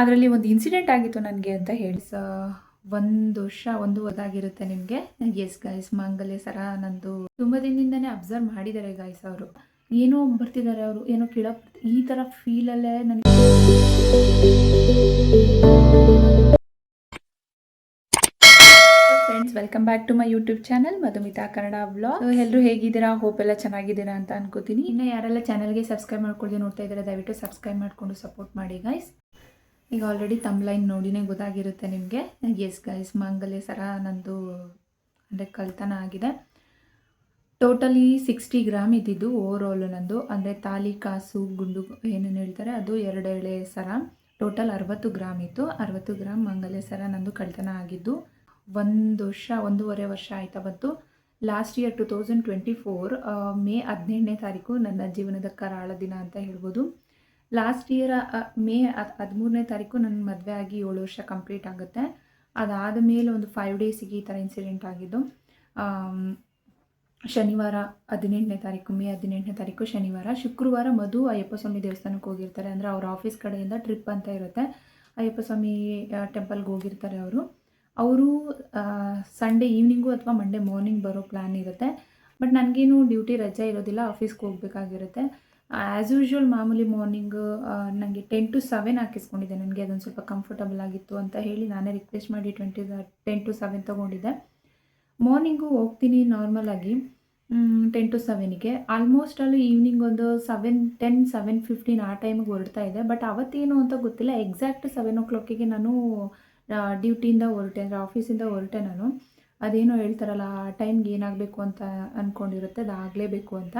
ಅದರಲ್ಲಿ ಒಂದು ಇನ್ಸಿಡೆಂಟ್ ಆಗಿತ್ತು ನನಗೆ ಅಂತ ಹೇಳಿ. ಸ ಒಂದು ವರ್ಷ, ಒಂದು ಒದಾಗಿರುತ್ತೆ ನಿಮಗೆ? ಎಸ್ ಗಾಯ್ಸ್ ಮಾಂಗಲ್ಯ ಸರ ನಂದು ತುಂಬ ದಿನದಿಂದನೇ ಅಬ್ಸರ್ವ್ ಮಾಡಿದ್ದಾರೆ ಗಾಯ್ಸ್ ಅವರು. ಏನೋ ಬರ್ತಿದ್ದಾರೆ ಅವರು, ಏನೋ ಕೇಳ ಈ ಥರ ಫೀಲಲ್ಲೇ ನನಗೆ. Friends welcome back to my YouTube channel Madhumita Kannada blog ಎಲ್ಲರೂ ಹೇಗಿದ್ದೀರಾ? ಹೋಪ್ ಎಲ್ಲ ಚೆನ್ನಾಗಿದ್ದೀರಾ ಅಂತ ಅನ್ಕೋತೀನಿ. ಇನ್ನು ಯಾರೆಲ್ಲ ಚಾನಲ್ಗೆ ಸಬ್ಸ್ಕ್ರೈಬ್ ಮಾಡ್ಕೊಳ್ದೆ ನೋಡ್ತಾ ಇದ್ದಾರೆ, ದಯವಿಟ್ಟು ಸಬ್ಸ್ಕ್ರೈಬ್ ಮಾಡಿಕೊಂಡು ಸಪೋರ್ಟ್ ಮಾಡಿ ಗೈಸ್ ಈಗ ಆಲ್ರೆಡಿ ತಮ್ಲೈನ್ ನೋಡಿನೇ ಗೊತ್ತಾಗಿರುತ್ತೆ ನಿಮಗೆ. ಎಸ್ ಗೈಸ್ ಮಾಂಗಲ್ಯ ಸರ ನಂದು, ಅಂದರೆ ಕಲ್ತನ ಆಗಿದೆ. ಟೋಟಲಿ ಸಿಕ್ಸ್ಟಿ ಗ್ರಾಮ್ ಇದ್ದಿದ್ದು ಓವರ್ ಆಲ್ ನಂದು. ಅಂದರೆ ತಾಲಿ, ಕಾಸು, ಗುಂಡು ಏನೇನು ಹೇಳ್ತಾರೆ ಅದು ಎರಡು ಎಳೆ ಸರ. ಟೋಟಲ್ ಅರವತ್ತು ಗ್ರಾಮ್ ಇತ್ತು. ಅರವತ್ತು ಗ್ರಾಮ್ ಮಂಗಲ್ಯ ಸರ ನಂದು ಕಳ್ತನ ಆಗಿದ್ದು. ಒಂದು ವರ್ಷ, ಒಂದೂವರೆ ವರ್ಷ ಆಯ್ತಾ ಬಂತು. Last year two thousand twenty four May ಹದಿನೆಂಟನೇ ತಾರೀಕು ನನ್ನ ಜೀವನದ ಕರಾಳ ದಿನ ಅಂತ ಹೇಳ್ಬೋದು. ಲಾಸ್ಟ್ ಇಯರ್ ಮೇ ಹದ್, ಹದಿಮೂರನೇ ತಾರೀಕು ನನ್ನ ಮದುವೆ ಆಗಿ ಏಳು ವರ್ಷ ಕಂಪ್ಲೀಟ್ ಆಗುತ್ತೆ. ಅದಾದ ಮೇಲೆ ಒಂದು ಫೈವ್ ಡೇಸಿಗೆ ಈ ಥರ ಇನ್ಸಿಡೆಂಟ್ ಆಗಿದ್ದು ಶನಿವಾರ ಹದಿನೆಂಟನೇ ತಾರೀಕು ಮೇ ಹದಿನೆಂಟನೇ ತಾರೀಕು ಶನಿವಾರ, ಶುಕ್ರವಾರ ಮಧು ಅಯ್ಯಪ್ಪ ಸ್ವಾಮಿ ದೇವಸ್ಥಾನಕ್ಕೆ ಹೋಗಿರ್ತಾರೆ. ಅಂದರೆ ಅವ್ರ ಆಫೀಸ್ ಕಡೆಯಿಂದ ಟ್ರಿಪ್ ಅಂತ ಇರುತ್ತೆ. ಅಯ್ಯಪ್ಪ ಸ್ವಾಮಿ ಟೆಂಪಲ್ಗೆ ಹೋಗಿರ್ತಾರೆ ಅವರು. ಅವರು ಸಂಡೇ ಈವ್ನಿಂಗು ಅಥವಾ ಮಂಡೇ ಮಾರ್ನಿಂಗ್ ಬರೋ ಪ್ಲ್ಯಾನ್ ಇರುತ್ತೆ. ಬಟ್ ನನಗೇನು ಡ್ಯೂಟಿ ರಜೆ ಇರೋದಿಲ್ಲ ಆಫೀಸ್ಗೆ ಹೋಗಬೇಕಾಗಿರುತ್ತೆ. ಆ್ಯಸ್ ಯೂಶ್ವಲ್ ಮಾಮೂಲಿ ಮಾರ್ನಿಂಗ್ ನನಗೆ ಟೆನ್ ಟು ಸೆವೆನ್ ಹಾಕಿಸ್ಕೊಂಡಿದ್ದೆ. ನನಗೆ ಅದೊಂದು ಸ್ವಲ್ಪ ಕಂಫರ್ಟಬಲ್ ಆಗಿತ್ತು ಅಂತ ಹೇಳಿ ನಾನೇ ರಿಕ್ವೆಸ್ಟ್ ಮಾಡಿ ಟ್ವೆಂಟಿ ಟೆನ್ ಟು ಸೆವೆನ್ ತೊಗೊಂಡಿದ್ದೆ. ಮಾರ್ನಿಂಗು ಹೋಗ್ತೀನಿ ನಾರ್ಮಲಾಗಿ ಟೆನ್ ಟು ಸೆವೆನಿಗೆ ಆಲ್ಮೋಸ್ಟ್ ಅಲ್ಲಿ ಈವ್ನಿಂಗ್ ಒಂದು ಸೆವೆನ್ ಟೆನ್ ಸೆವೆನ್ ಫಿಫ್ಟೀನ್ ಆ ಟೈಮಿಗೆ ಹೊರಡ್ತಾ ಇದೆ ಬಟ್ ಅವತ್ತೇನು ಅಂತ ಗೊತ್ತಿಲ್ಲ. ಎಕ್ಸಾಕ್ಟ್ ಸೆವೆನ್ ಓ ಕ್ಲಾಕಿಗೆ ನಾನು ಡ್ಯೂಟಿಯಿಂದ ಹೊರಟೆ, ಅಂದರೆ ಆಫೀಸಿಂದ ಹೊರಟೆ ನಾನು. ಅದೇನೋ ಹೇಳ್ತಾರಲ್ಲ, ಆ ಟೈಮ್ಗೆ ಏನಾಗಬೇಕು ಅಂತ ಅಂದ್ಕೊಂಡಿರುತ್ತೆ ಅದು ಆಗಲೇಬೇಕು ಅಂತ.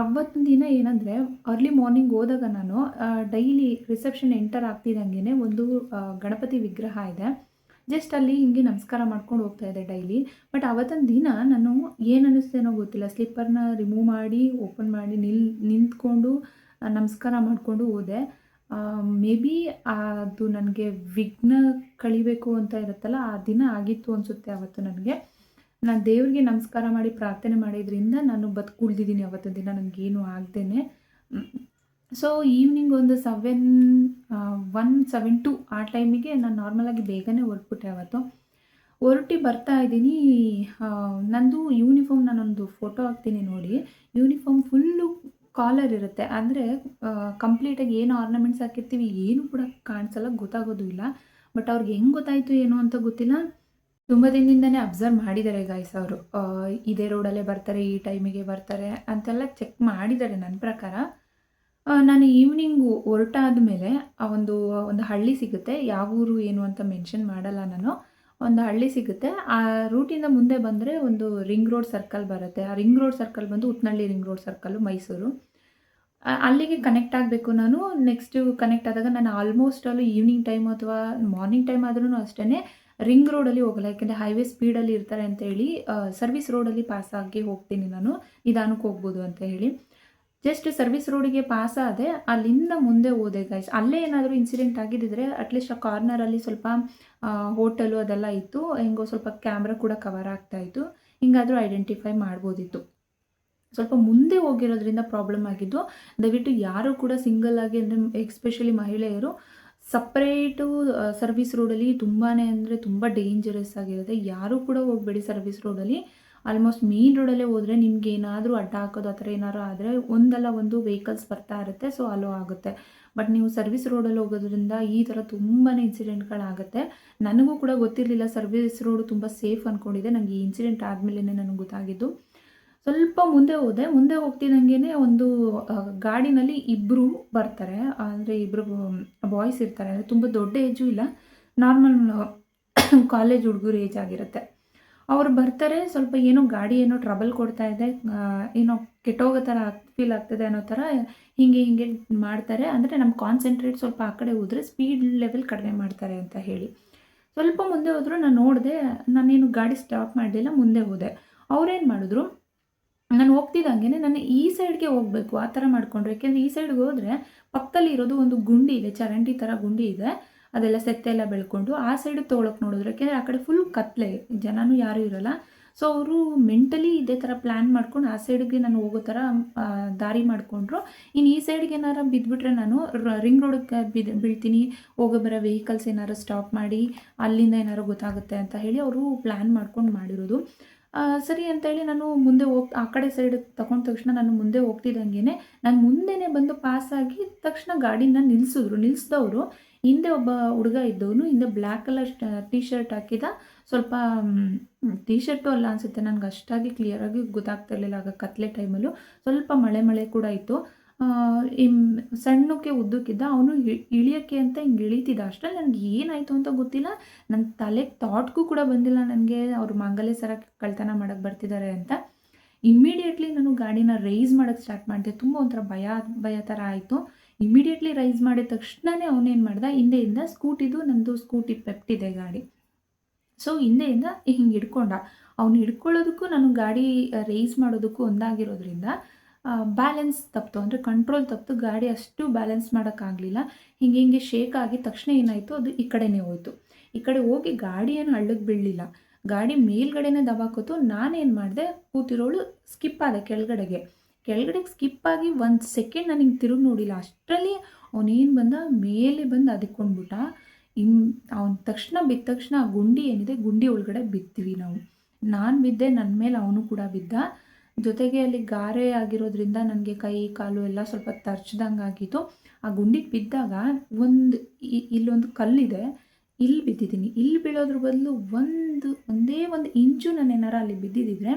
ಅವತ್ತಿನ ದಿನ ಏನಂದರೆ ಅರ್ಲಿ ಮಾರ್ನಿಂಗ್ ಹೋದಾಗ ನಾನು ಡೈಲಿ ರಿಸೆಪ್ಷನ್ ಎಂಟರ್ ಆಗ್ತಿದ್ದಂಗೆ ಒಂದು ಗಣಪತಿ ವಿಗ್ರಹ ಇದೆ. ಜಸ್ಟ್ ಅಲ್ಲಿ ಹಿಂಗೆ ನಮಸ್ಕಾರ ಮಾಡ್ಕೊಂಡು ಹೋಗ್ತಾ ಇದೆ ಡೈಲಿ ಬಟ್ ಅವತ್ತಿನ ದಿನ ನಾನು ಏನು ಅನ್ನಿಸ್ತೇನೋ ಗೊತ್ತಿಲ್ಲ. ಸ್ಲಿಪ್ಪರ್ನ ರಿಮೂವ್ ಮಾಡಿ ಓಪನ್ ಮಾಡಿ ನಿಲ್, ನಿಂತ್ಕೊಂಡು ನಮಸ್ಕಾರ ಮಾಡಿಕೊಂಡು ಹೋದೆ. ಮೇ ಬಿ ಅದು ನನಗೆ ವಿಘ್ನ ಕಳಿಬೇಕು ಅಂತ ಇರುತ್ತಲ್ಲ, ಆ ದಿನ ಆಗಿತ್ತು ಅನಿಸುತ್ತೆ ಅವತ್ತು ನನಗೆ. ನಾನು ದೇವ್ರಿಗೆ ನಮಸ್ಕಾರ ಮಾಡಿ ಪ್ರಾರ್ಥನೆ ಮಾಡಿದ್ರಿಂದ ನಾನು ಬದುಕುಳಿದಿದ್ದೀನಿ ಅವತ್ತು ದಿನ ನನಗೇನು ಆಗ್ದೇನೆ. ಸೊ ಈವ್ನಿಂಗ್ ಒಂದು ಸೆವೆನ್ ಒನ್ ಸೆವೆನ್ ಟು ಆ ಟೈಮಿಗೆ ನಾನು ನಾರ್ಮಲಾಗಿ ಬೇಗನೆ ಹೊರಟ್ಬಿಟ್ಟೆ ಅವತ್ತು. ಹೊರಟಿ ಬರ್ತಾ ಇದ್ದೀನಿ. ನಂದು ಯೂನಿಫಾರ್ಮ್ ನಾನೊಂದು ಫೋಟೋ ಹಾಕ್ತೀನಿ ನೋಡಿ. ಯೂನಿಫಾರ್ಮ್ ಫುಲ್ಲು ಕಾಲರ್ ಇರುತ್ತೆ. ಅಂದರೆ ಕಂಪ್ಲೀಟಾಗಿ ಏನು ಆರ್ನಮೆಂಟ್ಸ್ ಹಾಕಿರ್ತೀವಿ, ಏನು ಕೂಡ ಕಾಣಿಸಲ್ಲ, ಗೊತ್ತಾಗೋದು ಇಲ್ಲ. ಬಟ್ ಅವ್ರಿಗೆ ಹೆಂಗೆ ಗೊತ್ತಾಯಿತು, ಏನು ಅಂತ ಗೊತ್ತಿಲ್ಲ. ತುಂಬ ದಿನದಿಂದನೇ ಅಬ್ಸರ್ವ್ ಮಾಡಿದ್ದಾರೆ ಗಾಯ್ಸ್ ಅವರು. ಇದೇ ರೋಡಲ್ಲೇ ಬರ್ತಾರೆ, ಈ ಟೈಮಿಗೆ ಬರ್ತಾರೆ ಅಂತೆಲ್ಲ ಚೆಕ್ ಮಾಡಿದ್ದಾರೆ ನನ್ನ ಪ್ರಕಾರ. ನಾನು ಈವ್ನಿಂಗು ಹೊರಟಾದ ಮೇಲೆ ಆ ಒಂದು ಒಂದು ಹಳ್ಳಿ ಸಿಗುತ್ತೆ. ಯಾವ ಊರು ಏನು ಅಂತ ಮೆನ್ಷನ್ ಮಾಡಲ್ಲ ನಾನು. ಒಂದು ಹಳ್ಳಿ ಸಿಗುತ್ತೆ. ಆ ರೂಟಿಂದ ಮುಂದೆ ಬಂದರೆ ಒಂದು ರಿಂಗ್ ರೋಡ್ ಸರ್ಕಲ್ ಬರುತ್ತೆ. ಆ ರಿಂಗ್ ರೋಡ್ ಸರ್ಕಲ್ ಬಂದು Uttanahalli ring road circle Mysuru. ಅಲ್ಲಿಗೆ ಕನೆಕ್ಟ್ ಆಗಬೇಕು ನಾನು. ನೆಕ್ಸ್ಟು ಕನೆಕ್ಟ್ ಆದಾಗ ನಾನು ಆಲ್ಮೋಸ್ಟ್ ಅಲ್ಲೂ ಈವ್ನಿಂಗ್ ಟೈಮ್ ಅಥವಾ ಮಾರ್ನಿಂಗ್ ಟೈಮ್ ಆದ್ರೂ ಅಷ್ಟೇ ರಿಂಗ್ ರೋಡಲ್ಲಿ ಹೋಗಲ್ಲ, ಯಾಕೆಂದರೆ ಹೈವೇ ಸ್ಪೀಡಲ್ಲಿ ಇರ್ತಾರೆ ಅಂತ ಹೇಳಿ ಸರ್ವಿಸ್ ರೋಡಲ್ಲಿ ಪಾಸ್ ಆಗಿ ಹೋಗ್ತೀನಿ ನಾನು, ನಿಧಾನಕ್ಕೆ ಹೋಗ್ಬೋದು ಅಂತ ಹೇಳಿ. ಜಸ್ಟ್ ಸರ್ವಿಸ್ ರೋಡಿಗೆ ಪಾಸ್ ಆದೆ, ಅಲ್ಲಿಂದ ಮುಂದೆ ಹೋದೆ ಗೈಸ್ ಅಲ್ಲೇ ಏನಾದರೂ ಇನ್ಸಿಡೆಂಟ್ ಆಗಿದ್ದಿದ್ರೆ ಅಟ್ಲೀಸ್ಟ್ ಆ ಕಾರ್ನರಲ್ಲಿ ಸ್ವಲ್ಪ ಹೋಟೆಲು ಅದೆಲ್ಲ ಇತ್ತು, ಹೆಂಗೋ ಸ್ವಲ್ಪ ಕ್ಯಾಮ್ರಾ ಕೂಡ ಕವರ್ ಆಗ್ತಾ ಇತ್ತು, ಹಿಂಗಾದರೂ ಐಡೆಂಟಿಫೈ ಮಾಡ್ಬೋದಿತ್ತು. ಸ್ವಲ್ಪ ಮುಂದೆ ಹೋಗಿರೋದ್ರಿಂದ ಪ್ರಾಬ್ಲಮ್ ಆಗಿದ್ದು, ದಯವಿಟ್ಟು ಯಾರು ಕೂಡ ಸಿಂಗಲ್ ಆಗಿ ಅಂದರೆ ಎಕ್ಸ್ಪೆಷಲಿ ಮಹಿಳೆಯರು ಸಪ್ರೇಟು ಸರ್ವಿಸ್ ರೋಡಲ್ಲಿ ತುಂಬಾ ಅಂದರೆ ತುಂಬ ಡೇಂಜರಸ್ ಆಗಿರುತ್ತೆ. ಯಾರೂ ಕೂಡ ಹೋಗಬೇಡಿ ಸರ್ವಿಸ್ ರೋಡಲ್ಲಿ. ಆಲ್ಮೋಸ್ಟ್ ಮೇನ್ ರೋಡಲ್ಲೇ ಹೋದರೆ ನಿಮ್ಗೆ ಏನಾದರೂ ಅಡ್ಡ ಹಾಕೋದು ಆ ಥರ ಏನಾದ್ರು ಆದರೆ ಒಂದಲ್ಲ ಒಂದು ವೆಹಿಕಲ್ಸ್ ಬರ್ತಾ ಇರುತ್ತೆ ಸೊ ಅಲೋ ಆಗುತ್ತೆ. ಬಟ್ ನೀವು ಸರ್ವಿಸ್ ರೋಡಲ್ಲಿ ಹೋಗೋದ್ರಿಂದ ಈ ಥರ ತುಂಬಾ ಇನ್ಸಿಡೆಂಟ್ಗಳಾಗುತ್ತೆ ನನಗೂ ಕೂಡ ಗೊತ್ತಿರಲಿಲ್ಲ ಸರ್ವಿಸ್ ರೋಡು ತುಂಬ ಸೇಫ್ ಅಂದ್ಕೊಂಡಿದ್ದೆ ನನಗೆ ಈ ಇನ್ಸಿಡೆಂಟ್ ಆದಮೇಲೆ ನನಗೆ ಗೊತ್ತಾಗಿದ್ದು. ಸ್ವಲ್ಪ ಮುಂದೆ ಹೋದೆ. ಮುಂದೆ ಹೋಗ್ತಿದ್ದಂಗೆ ಒಂದು ಗಾಡಿನಲ್ಲಿ ಇಬ್ಬರು ಬರ್ತಾರೆ. ಅಂದರೆ ಇಬ್ಬರು ಬಾಯ್ಸ್ ಇರ್ತಾರೆ. ಅಂದರೆ ತುಂಬ ದೊಡ್ಡ ಏಜು ಇಲ್ಲ. ನಾರ್ಮಲ್ ಕಾಲೇಜ್ ಹುಡುಗರು ಏಜ್ ಆಗಿರುತ್ತೆ. ಅವ್ರು ಬರ್ತಾರೆ. ಸ್ವಲ್ಪ ಏನೋ ಗಾಡಿ ಏನೋ ಟ್ರಬಲ್ ಕೊಡ್ತಾ ಇದೆ. ಏನೋ ಕೆಟ್ಟೋಗೋ ಥರ ಫೀಲ್ ಆಗ್ತದೆ ಅನ್ನೋ ಥರ ಹಿಂಗೆ ಹಿಂಗೆ ಮಾಡ್ತಾರೆ. ಅಂದರೆ ನಮ್ಮ ಕಾನ್ಸಂಟ್ರೇಟ್ ಸ್ವಲ್ಪ ಆ ಕಡೆ ಹೋದರೆ ಸ್ಪೀಡ್ ಲೆವೆಲ್ ಕಡಿಮೆ ಮಾಡ್ತಾರೆ ಅಂತ ಹೇಳಿ. ಸ್ವಲ್ಪ ಮುಂದೆ ಹೋದರೂ ನಾನು ನೋಡಿದೆ. ನಾನೇನು ಗಾಡಿ ಸ್ಟಾಪ್ ಮಾಡಲಿಲ್ಲ, ಮುಂದೆ ಹೋದೆ. ಅವ್ರೇನು ಮಾಡಿದ್ರು? ನಾನು ಹೋಗ್ತಿದ್ದಂಗೆ ನಾನು ಈ ಸೈಡ್ಗೆ ಹೋಗಬೇಕು, ಆ ಥರ ಮಾಡಿಕೊಂಡ್ರೆ. ಯಾಕೆಂದರೆ ಈ ಸೈಡ್ಗೆ ಹೋದರೆ ಪಕ್ಕದಲ್ಲಿ ಇರೋದು ಒಂದು ಗುಂಡಿ ಇದೆ, ಚರಂಡಿ ಥರ ಗುಂಡಿ ಇದೆ. ಅದೆಲ್ಲ ಸೆತ್ತೆ ಎಲ್ಲ ಬೆಳ್ಕೊಂಡು ಆ ಸೈಡ್ ತೊಗೊಳಕ್ಕೆ ನೋಡಿದ್ರು. ಯಾಕೆಂದರೆ ಆ ಕಡೆ ಫುಲ್ ಕತ್ಲೆ, ಜನನೂ ಯಾರೂ ಇರೋಲ್ಲ. ಸೊ ಅವರು ಮೆಂಟಲಿ ಇದೇ ಥರ ಪ್ಲ್ಯಾನ್ ಮಾಡ್ಕೊಂಡು ಆ ಸೈಡ್ಗೆ ನಾನು ಹೋಗೋ ಥರ ದಾರಿ ಮಾಡಿಕೊಂಡ್ರು. ಇನ್ನು ಈ ಸೈಡ್ಗೆ ಏನಾರ ಬಿದ್ದುಬಿಟ್ರೆ ನಾನು ರಿಂಗ್ ರೋಡಕ್ಕೆ ಬಿದ್ದು ಬೀಳ್ತೀನಿ. ಹೋಗೋ ಬರೋ ವೆಹಿಕಲ್ಸ್ ಏನಾರು ಸ್ಟಾಪ್ ಮಾಡಿ ಅಲ್ಲಿಂದ ಏನಾರು ಗೊತ್ತಾಗುತ್ತೆ ಅಂತ ಹೇಳಿ ಅವರು ಪ್ಲ್ಯಾನ್ ಮಾಡ್ಕೊಂಡು ಮಾಡಿರೋದು. ಸರಿ ಅಂತೇಳಿ ನಾನು ಮುಂದೆ ಹೋಗ್ ಆ ಕಡೆ ಸೈಡ್ ತಗೊಂಡ ತಕ್ಷಣ ನಾನು ಮುಂದೆ ಹೋಗ್ತಿದ್ದಂಗೆ ನಾನು ಮುಂದೆನೇ ಬಂದು ಪಾಸ್ ಆಗಿ ತಕ್ಷಣ ಗಾಡಿನ ನಿಲ್ಲಿಸಿದ್ರು ನಿಲ್ಲಿಸಿದವರು ಹಿಂದೆ ಒಬ್ಬ ಹುಡುಗ ಇದ್ದವನು, ಹಿಂದೆ ಬ್ಲ್ಯಾಕ್ ಕಲರ್ ಟೀ ಶರ್ಟ್ ಹಾಕಿದ. ಸ್ವಲ್ಪ ಟೀ ಶರ್ಟು ಅಲ್ಲ ಅನಿಸುತ್ತೆ. ನನಗೆ ಅಷ್ಟಾಗಿ ಕ್ಲಿಯರಾಗಿ ಗೊತ್ತಾಗ್ತಾ ಇರಲಿಲ್ಲ ಆಗ ಕತ್ಲೆ ಟೈಮಲ್ಲೂ ಸ್ವಲ್ಪ ಮಳೆ ಮಳೆ ಕೂಡ ಇತ್ತು. ಸಣ್ಣಕ್ಕೆ ಉದ್ದಕ್ಕಿದ್ದ ಅವನು ಇಳಿಯೋಕ್ಕೆ ಅಂತ ಹಿಂಗೆ ಇಳಿತಿದ್ದ ಅಷ್ಟರಲ್ಲಿ ನನಗೆ ಏನಾಯಿತು ಅಂತ ಗೊತ್ತಿಲ್ಲ. ನನ್ನ ತಲೆ ಥಾಟ್ಗೂ ಕೂಡ ಬಂದಿಲ್ಲ ನನಗೆ ಅವರು ಮಾಂಗಲ್ಯ ಸರ ಕಳ್ತನ ಮಾಡೋಕ್ಕೆ ಬರ್ತಿದ್ದಾರೆ ಅಂತ. ಇಮ್ಮಿಡಿಯೇಟ್ಲಿ ನಾನು ಗಾಡಿನ ರೈಸ್ ಮಾಡೋಕ್ಕೆ ಸ್ಟಾರ್ಟ್ ಮಾಡಿದೆ. ತುಂಬ ಒಂಥರ ಭಯ ಭಯ ಥರ ಆಯಿತು. ಇಮ್ಮಿಡಿಯೇಟ್ಲಿ ರೈಸ್ ಮಾಡಿದ ತಕ್ಷಣವೇ ಅವನೇನು ಮಾಡ್ದ? ಹಿಂದೆಯಿಂದ ಸ್ಕೂಟಿದು ನಂದು ಸ್ಕೂಟಿ ಪೆಪ್ಟಿದೆ ಗಾಡಿ. ಸೊ ಹಿಂದೆಯಿಂದ ಹಿಂಗೆ ಹಿಡ್ಕೊಂಡ. ಅವ್ನು ಹಿಡ್ಕೊಳ್ಳೋದಕ್ಕೂ ನಾನು ಗಾಡಿ ರೈಸ್ ಮಾಡೋದಕ್ಕೂ ಒಂದಾಗಿರೋದ್ರಿಂದ ಬ್ಯಾಲೆನ್ಸ್ ತಪ್ಪಿತು ಅಂದರೆ ಕಂಟ್ರೋಲ್ ತಪ್ಪಿತು ಗಾಡಿ ಅಷ್ಟು ಬ್ಯಾಲೆನ್ಸ್ ಮಾಡೋಕ್ಕಾಗಲಿಲ್ಲ. ಹಿಂಗೆ ಹಿಂಗೆ ಶೇಕ್ ಆಗಿ ತಕ್ಷಣ ಏನಾಯಿತು, ಅದು ಈ ಕಡೆನೇ ಹೋಯಿತು. ಈ ಕಡೆ ಹೋಗಿ ಗಾಡಿ ಏನು ಹಳ್ಳಕ್ಕೆ ಬೀಳಲಿಲ್ಲ ಗಾಡಿ ಮೇಲ್ಗಡೆನೇ ದಬಾಕೋತು, ನಾನೇನು ಮಾಡಿದೆ, ಕೂತಿರೋಳು ಸ್ಕಿಪ್ ಆದ ಕೆಳಗಡೆಗೆ. ಕೆಳಗಡೆಗೆ ಸ್ಕಿಪ್ ಆಗಿ ಒಂದು ಸೆಕೆಂಡ್ ನಾನು ಹಿಂಗೆ ತಿರುಗಿ ನೋಡಿಲ್ಲ. ಅಷ್ಟರಲ್ಲಿ ಅವನೇನು ಬಂದ, ಮೇಲೆ ಬಂದು ಅದಕ್ಕೊಂಡ್ಬಿಟ್ಟ. ಇಮ್, ಅವನ ತಕ್ಷಣ ಬಿದ್ದ ತಕ್ಷಣ ಗುಂಡಿ ಏನಿದೆ, ಗುಂಡಿ ಒಳಗಡೆ ಬಿತ್ತೀವಿ ನಾವು. ನಾನು ಬಿದ್ದೆ ನನ್ನ ಮೇಲೆ ಅವನು ಕೂಡ ಬಿದ್ದ. ಜೊತೆಗೆ ಅಲ್ಲಿ ಗಾರೆ ಆಗಿರೋದ್ರಿಂದ ನನಗೆ ಕೈ, ಕಾಲು ಎಲ್ಲ ಸ್ವಲ್ಪ ತರ್ಚ್ದಂಗೆ ಆಗಿತ್ತು ಆ ಗುಂಡಿಗೆ ಬಿದ್ದಾಗ ಒಂದು ಇಲ್ಲೊಂದು ಕಲ್ಲಿದೆ. ಇಲ್ಲಿ ಬಿದ್ದಿದ್ದೀನಿ. ಇಲ್ಲಿ ಬೀಳೋದ್ರ ಬದಲು ಒಂದು, ಒಂದೇ ಒಂದು ಇಂಚು ನಾನು ಏನಾರ ಅಲ್ಲಿ ಬಿದ್ದಿದ್ದಿದ್ರೆ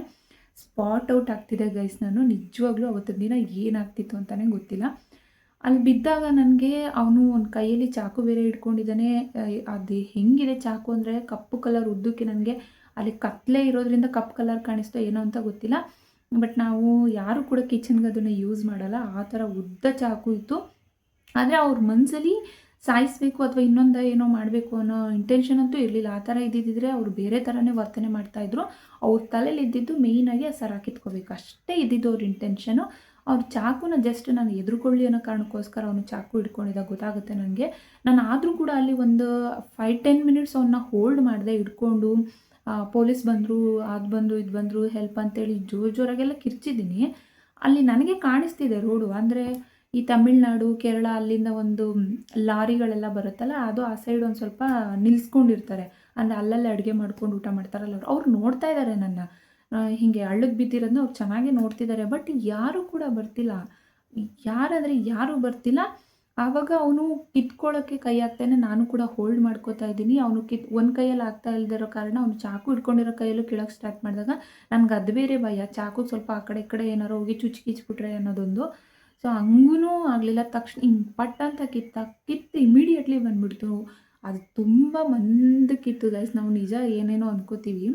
ಸ್ಪಾಟ್ ಔಟ್ ಆಗ್ತಿದೆ ಗೈಸ್ ನಾನು. ನಿಜವಾಗ್ಲೂ ಅವತ್ತಿನ ದಿನ ಏನಾಗ್ತಿತ್ತು ಅಂತಲೇ ಗೊತ್ತಿಲ್ಲ. ಅಲ್ಲಿ ಬಿದ್ದಾಗ ನನಗೆ ಅವನು ಒಂದು ಕೈಯಲ್ಲಿ ಚಾಕು ಬೇರೆ ಇಟ್ಕೊಂಡಿದ್ದಾನೆ. ಅದು ಹೆಂಗಿದೆ ಚಾಕು ಅಂದರೆ ಕಪ್ಪು ಕಲರ್ ಉದ್ದಕ್ಕೆ ನನಗೆ ಅಲ್ಲಿ ಕತ್ಲೆ ಇರೋದ್ರಿಂದ ಕಪ್ಪು ಕಲರ್ ಕಾಣಿಸ್ತೋ ಏನೋ ಅಂತ ಗೊತ್ತಿಲ್ಲ. ಬಟ್ ನಾವು ಯಾರು ಕೂಡ ಕಿಚನ್ಗೆ ಅದನ್ನು ಯೂಸ್ ಮಾಡಲ್ಲ. ಆ ಥರ ಉದ್ದ ಚಾಕು ಇತ್ತು. ಆದರೆ ಅವ್ರ ಮನಸ್ಸಲ್ಲಿ ಸಾಯಿಸ್ಬೇಕು ಅಥವಾ ಇನ್ನೊಂದು ಏನೋ ಮಾಡಬೇಕು ಅನ್ನೋ ಇಂಟೆನ್ಷನ್ ಅಂತೂ ಇರಲಿಲ್ಲ. ಆ ಥರ ಇದ್ದಿದ್ದರೆ ಅವ್ರು ಬೇರೆ ಥರನೇ ವರ್ತನೆ ಮಾಡ್ತಾಯಿದ್ರು ಅವ್ರ ತಲೆಯಲ್ಲಿ ಇದ್ದಿದ್ದು ಮೇಯ್ನಾಗಿ ಆ ಸರ ಕಿತ್ಕೋಬೇಕು. ಅಷ್ಟೇ ಇದ್ದಿದ್ದು ಅವ್ರ ಇಂಟೆನ್ಷನು ಅವ್ರ ಚಾಕುನ ಜಸ್ಟ್ ನಾನು ಎದುರುಕೊಳ್ಳಿ ಅನ್ನೋ ಕಾರಣಕ್ಕೋಸ್ಕರ ಅವನು ಚಾಕು ಹಿಡ್ಕೊಂಡಿದ್ದ ಗೊತ್ತಾಗುತ್ತೆ ನನಗೆ ನಾನು ಆದರೂ ಕೂಡ ಅಲ್ಲಿ ಒಂದು ಫೈವ್ ಟೆನ್ ಮಿನಿಟ್ಸ್ ಅವನ್ನ ಹೋಲ್ಡ್ ಮಾಡಿದೆ ಹಿಡ್ಕೊಂಡು ಪೊಲೀಸ್ ಬಂದರು ಅದು ಬಂದರು, ಇದು ಬಂದರು ಹೆಲ್ಪ್ ಅಂತೇಳಿ ಜೋರು ಜೋರಾಗೆಲ್ಲ ಕಿರ್ಚಿದ್ದೀನಿ. ಅಲ್ಲಿ ನನಗೆ ಕಾಣಿಸ್ತಿದೆ ರೋಡು ಅಂದರೆ ಈ ತಮಿಳ್ನಾಡು, ಕೇರಳ ಅಲ್ಲಿಂದ ಒಂದು ಲಾರಿಗಳೆಲ್ಲ ಬರುತ್ತಲ್ಲ, ಅದು ಆ ಸೈಡ್ ಒಂದು ಸ್ವಲ್ಪ ನಿಲ್ಸ್ಕೊಂಡಿರ್ತಾರೆ. ಅಂದರೆ ಅಲ್ಲಲ್ಲೇ ಅಡುಗೆ ಮಾಡ್ಕೊಂಡು ಊಟ ಮಾಡ್ತಾರಲ್ಲ ಅವರು. ಅವ್ರು ನೋಡ್ತಾ ಇದ್ದಾರೆ ನನ್ನ. ಹೀಗೆ ಹಳ್ಳಕ್ಕೆ ಬಿದ್ದಿರೋದನ್ನ ಅವ್ರು ಚೆನ್ನಾಗೇ ನೋಡ್ತಿದ್ದಾರೆ ಬಟ್ ಯಾರೂ ಕೂಡ ಬರ್ತಿಲ್ಲ. ಯಾರಂದರೆ ಯಾರೂ ಬರ್ತಿಲ್ಲ. ಆವಾಗ ಅವನು ಕಿತ್ಕೊಳ್ಳೋಕ್ಕೆ ಕೈ ಹಾಕ್ತಾನೆ, ನಾನು ಕೂಡ ಹೋಲ್ಡ್ ಮಾಡ್ಕೋತಾ ಇದ್ದೀನಿ. ಅವನು ಕಿತ್, ಒಂದು ಕೈಯಲ್ಲಿ ಆಗ್ತಾ ಇಲ್ದಿರೋ ಕಾರಣ ಅವನು ಚಾಕು ಇಟ್ಕೊಂಡಿರೋ ಕೈಯಲ್ಲೂ ಕೀಳಕ್ಕೆ ಸ್ಟಾರ್ಟ್ ಮಾಡಿದಾಗ ನನಗೆ ಅದು ಬೇರೆ ಭಯ. ಚಾಕು ಸ್ವಲ್ಪ ಆ ಕಡೆ ಈ ಕಡೆ ಏನಾರು ಹೋಗಿ ಚುಚ್ಚಿ ಕಿಚ್ಬಿಟ್ರೆ ಅನ್ನೋದೊಂದು. ಸೊ ಹಂಗೂ ಆಗಲಿಲ್ಲ. ತಕ್ಷಣ ಹಿಂಗೆ ಪಟ್ ಅಂತ ಕಿತ್ತ, ಕಿತ್ತು ಇಮಿಡಿಯೇಟ್ಲಿ ಬಂದ್ಬಿಡ್ತು. ಅದು ತುಂಬ ಮಂದ ಕಿತ್ತು ಗೈಸ್ ನಾವು ನಿಜ ಏನೇನೋ ಅನ್ಕೋತೀವಿ.